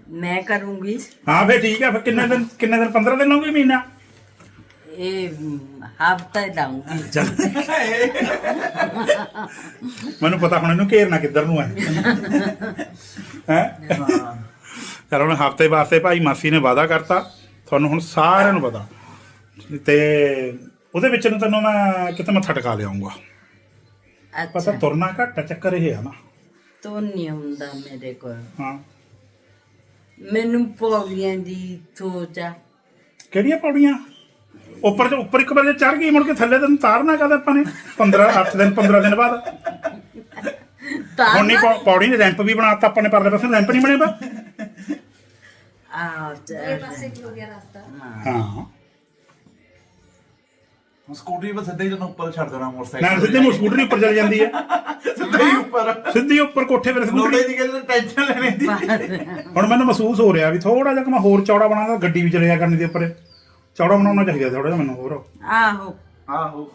ਮੈਂ ਕਰੂੰਗੀ। ਹਾਂ ਫਿਰ ਠੀਕ ਹੈ ਫਿਰ ਕਿੰਨੇ ਦਿਨ ਕਿੰਨੇ ਦਿਨ 15 ਦਿਨ ਹੋਗੇ ਮਹੀਨਾ? ਇਹ ਹਫਤਾ ਦਊਂਗੀ ਚੱਲ। ਮੈਨੂੰ ਪਤਾ ਹੁਣ ਇਹਨੂੰ ਘੇਰਨਾ ਕਿੱਧਰ ਨੂੰ ਹੈ ਹੈ? ਚਲ ਹੁਣ ਹਫ਼ਤੇ ਵਾਸਤੇ ਭਾਈ ਮਾਸੀ ਨੇ ਵਾਅਦਾ ਕਰਤਾ ਤੁਹਾਨੂੰ ਹੁਣ ਸਾਰਿਆਂ ਨੂੰ ਪਤਾ। ਤੇ ਉਹਦੇ ਵਿੱਚ ਨੂੰ ਤੈਨੂੰ ਮੈਂ ਕਿਤੇ ਮੱਥਾ ਟਿਕਾ ਲਿਆਉਂਗਾ। ਪਤਾ ਤੁਰਨਾ ਘੱਟ ਆ, ਚੱਕਰ ਇਹ ਆ ਨਾ। ਤੋਂ ਨਹੀਂ ਹੁੰਦਾ ਮੇਰੇ ਕੋਲ। ਹਾਂ। ਮੈਨੂੰ ਪੌੜੀਆਂ ਦੀ ਸੋਚ ਆ। ਕਿਹੜੀਆਂ ਪੌੜੀਆਂ? ਉੱਪਰ ਤੋਂ ਉੱਪਰ ਇੱਕ ਵਾਰ ਚੜ ਗਈ ਮੁੜ ਕੇ ਥੱਲੇ ਤੈਨੂੰ ਤਾਰਨਾ ਕਦ ਆਪਾਂ ਨੇ? 15 8 ਦਿਨ 15 ਦਿਨ ਬਾਅਦ। ਹੁਣ ਨਹੀਂ ਪੌ- ਪੌੜੀ ਨੇ ਰੈਂਪ ਵੀ ਬਣਾਤਾ ਆਪਾਂ ਨੇ ਪਰਲੇ ਪਾਸੇ ਰੈਂਪ ਨਹੀਂ ਬਣੇ ਬਾ ਆ ਹਾਂ। ਸਕੂਟਰੀ 'ਤੇ ਸਿੱਧੇ ਜਦੋਂ ਉੱਪਰ ਛੱਡ ਦੇਣਾ ਮੋਟਰਸਾਈਕਲ। ਨਾਲ ਸਿੱਧੇ ਸਕੂਟਰੀ ਉੱਪਰ ਚਲ ਜਾਂਦੀ ਹੈ ਸਿੱਧੇ ਹੀ ਉੱਪਰ। ਸਿੱਧੀ ਉੱਪਰ ਕੋਠੇ 'ਤੇ ਸਕੂਟਰੀ। ਲੋੜੇ ਦੀ ਗੱਲ ਟੈਨਸ਼ਨ ਲੈਣੇ ਦੀ ਹੁਣ ਮੈਨੂੰ ਮਹਿਸੂਸ ਹੋ ਰਿਹਾ ਵੀ ਥੋੜਾ ਜਿਹਾ ਕਿ ਮੈਂ ਹੋਰ ਚੌੜਾ ਬਣਾਦਾ ਗੱਡੀ ਵੀ ਚਲੇ ਜਾ ਕਰਨੀ ਦੇ ਉੱਪਰ। ਚੌੜਾ ਬਣਾਉਣਾ ਚਾਹੀਦਾ ਥੋੜਾ ਜਿਹਾ ਮੈਨੂੰ ਹੋਰ। ਆਹੋ। ਆਹੋ।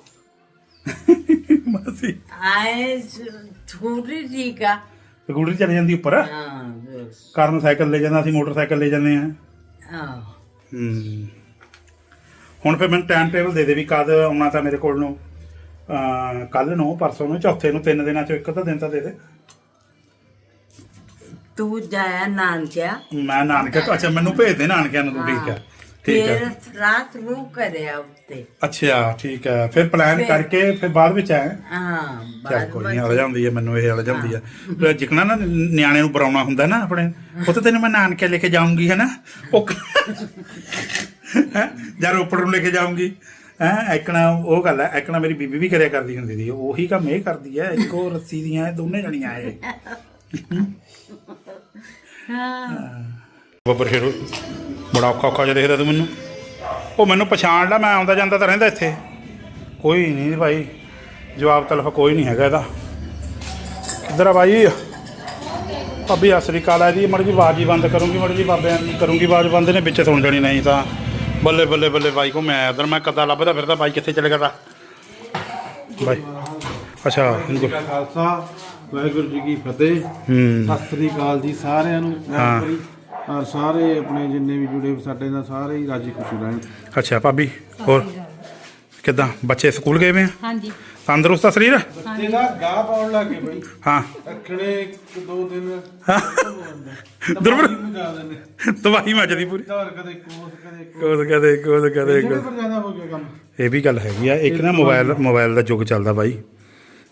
ਮਾਸੀ। ਆਏ ਛੋਟੀ ਠੀਕ ਆ। ਸਕੂਟਰੀ ਚਲੇ ਜਾਂਦੀ ਉੱਪਰ। ਹਾਂ ਬਸ। ਕਾਰਨ ਸਾਈਕਲ ਲੈ ਜਾਂਦਾ ਅਸੀਂ ਮੋਟਰਸਾਈਕਲ ਲੈ ਜਾਂਦੇ ਆ ਆਹੋ। ਹੂੰ। ਹੁਣ ਫਿਰ ਮੈਨੂੰ ਟਾਈਮ ਟੇਬਲ ਦੇ ਦੇ ਵੀ ਕਦ ਆਉਣਾ ਤਾਂ ਮੇਰੇ ਕੋਲ ਨੂੰ। ਕੱਲ ਨੂੰ ਪਰਸੋਂ ਨੂੰ ਚੌਥੇ ਨੂੰ ਤਿੰਨ ਦਿਨਾਂ ਚੋਂ ਇੱਕ ਤਾਂ ਦਿਨ ਤਾਂ ਦੇ ਦੇ। ਤੂੰ ਜਾਇਆ ਨਾਨਕਿਆ। ਮੈਂ ਨਾਨਕੇ ਤੋਂ ਅੱਛਾ ਮੈਨੂੰ ਭੇਜ ਦੇ ਨਾਨਕਿਆਂ ਨੂੰ ਤੂੰ ਠੀਕ ਹੈ। ਠੀਕ ਫਿਰ ਹੈ ਰਾਤ ਰੂ ਕਰਿਆ ਉੱਤੇ। ਅੱਛਾ ਠੀਕ ਹੈ। ਫਿਰ ਪਲਾਨ ਫਿਰ- ਕਰਕੇ ਫਿਰ ਬਾਅਦ ਵਿੱਚ ਆਏ ਹਾਂ ਚੱਲ ਕੋਈ ਨਹੀਂ ਅੜ ਜਾਂਦੀ ਹੈ ਮੈਨੂੰ ਇਹ ਅੜ ਜਾਂਦੀ ਹੈ। ਫਿਰ ਜਿਕਣਾ ਨਾ ਨਿਆਣੇ ਨੂੰ ਬੁਲਾਉਣਾ ਹੁੰਦਾ ਨਾ ਆਪਣੇ ਤਾਂ ਤੈਨੂੰ ਮੈਂ ਨਾਨਕੇ ਲੈ ਕੇ ਜਾਊਂਗੀ ਹੈ ਨਾ ਉਹ ਹੈ? ਜਾਂ ਰੋਪੜ ਨੂੰ ਲੈ ਕੇ ਜਾਊਂਗੀ। ਹੈ? ਐਕਣਾ ਉਹ ਗੱਲ ਹੈ ਐਕਣਾ ਮੇਰੀ ਬੀਬੀ ਵੀ ਕਰਿਆ ਕਰਦੀ ਹੁੰਦੀ ਸੀ। ਉਹੀ ਕੰਮ ਇਹ ਕਰਦੀ ਹੈ ਇੱਕੋ ਰੱਸੀ ਦੀਆਂ ਇਹ ਦੋਨੇ ਜਣੀਆਂ ਇਹ। ਬੱਬਰ ਸ਼ੇਰੋ ਬੜਾ ਔਖਾ ਔਖਾ ਜਿਹਾ ਦੇਖਦਾ ਤੂੰ ਮੈਨੂੰ। ਉਹ ਮੈਨੂੰ ਪਛਾਣ ਲੈ ਮੈਂ ਆਉਂਦਾ ਜਾਂਦਾ ਤਾਂ ਰਹਿੰਦਾ ਇੱਥੇ। ਕੋਈ ਨਹੀਂ ਭਾਈ ਜਵਾਬ ਤਲਫ ਕੋਈ ਨਹੀਂ ਹੈਗਾ ਇਹਦਾ। ਕਿੱਧਰ ਆ ਭਾਈ ਭਾਬੀ ਸਤਿ ਸ੍ਰੀ ਅਕਾਲ ਆ ਜੀ। ਮੜ ਜੀ ਆਵਾਜ਼ ਹੀ ਬੰਦ ਕਰੂੰਗੀ ਮੜ ਜੀ ਬਾਬਿਆਂ ਦੀ ਕਰੂੰਗੀ ਆਵਾਜ਼ ਬੰਦ ਨੇ ਵਿੱਚ ਸੁਣ ਜਾਣੀ ਨਹੀਂ ਤਾਂ। ਬੱਲੇ ਬੱਲੇ ਬੱਲੇ ਬਾਈ ਕੋ ਮੈਂ ਉਧਰ ਮੈਂ ਕਦਾ ਲੱਭਦਾ ਫਿਰਦਾ ਬਾਈ ਕਿੱਥੇ ਚਲੇ ਗਿਆ ਤਾ। ਬਾਈ ਅੱਛਾ ਜੀ ਕਾ ਖਾਲਸਾ ਵਾਹਿਗੁਰੂ ਜੀ ਕੀ ਫਤਿਹ। ਹੂੰ। ਸਤਿ ਸ੍ਰੀ ਅਕਾਲ ਜੀ ਸਾਰਿਆਂ ਨੂੰ। ਹਾਂ। ਵਾਹਿਗੁਰੂ ਔਰ ਸਾਰੇ ਆਪਣੇ ਜਿੰਨੇ ਵੀ ਜੁੜੇ ਸਾਡੇ ਨਾਲ ਸਾਰੇ ਹੀ ਰਾਜੀ ਖੁਸ਼ੀ ਰਹਿਣ ਅੱਛਾ ਭਾਬੀ ਹੋਰ ਕਿੱਦਾਂ? ਬੱਚੇ ਸਕੂਲ ਗਏ ਵੇ ਆ? ਹਾਂਜੀ। ਤੰਦਰੁਸਤ ਆ ਸਰੀਰ? ਬੱਚੇ ਦਾ ਗਾਹ ਪਾਉਣ ਲੱਗੇ ਬਈ। ਹਾਂ। ਰੱਖਣੇ ਇੱਕ ਦੋ ਦਿਨ। ਦੁਰਬਰ ਦਵਾਈ ਮੱਚਦੀ ਪੂਰੀ। ਧਾਰ ਕਦੇ ਕੋਸ ਕਦੇ ਕੋਸ। ਕੋਦ ਕਦੇ ਕੋਦ ਪਰ ਜ਼ਿਆਦਾ ਹੋ ਗਿਆ ਕੰਮ? ਇਹ ਵੀ ਗੱਲ ਹੈਗੀ ਆ। ਇੱਕ ਨਾ ਮੋਬਾਈਲ ਮੋਬਾਈਲ ਦਾ ਯੁੱਗ ਚੱਲਦਾ ਬਾਈ।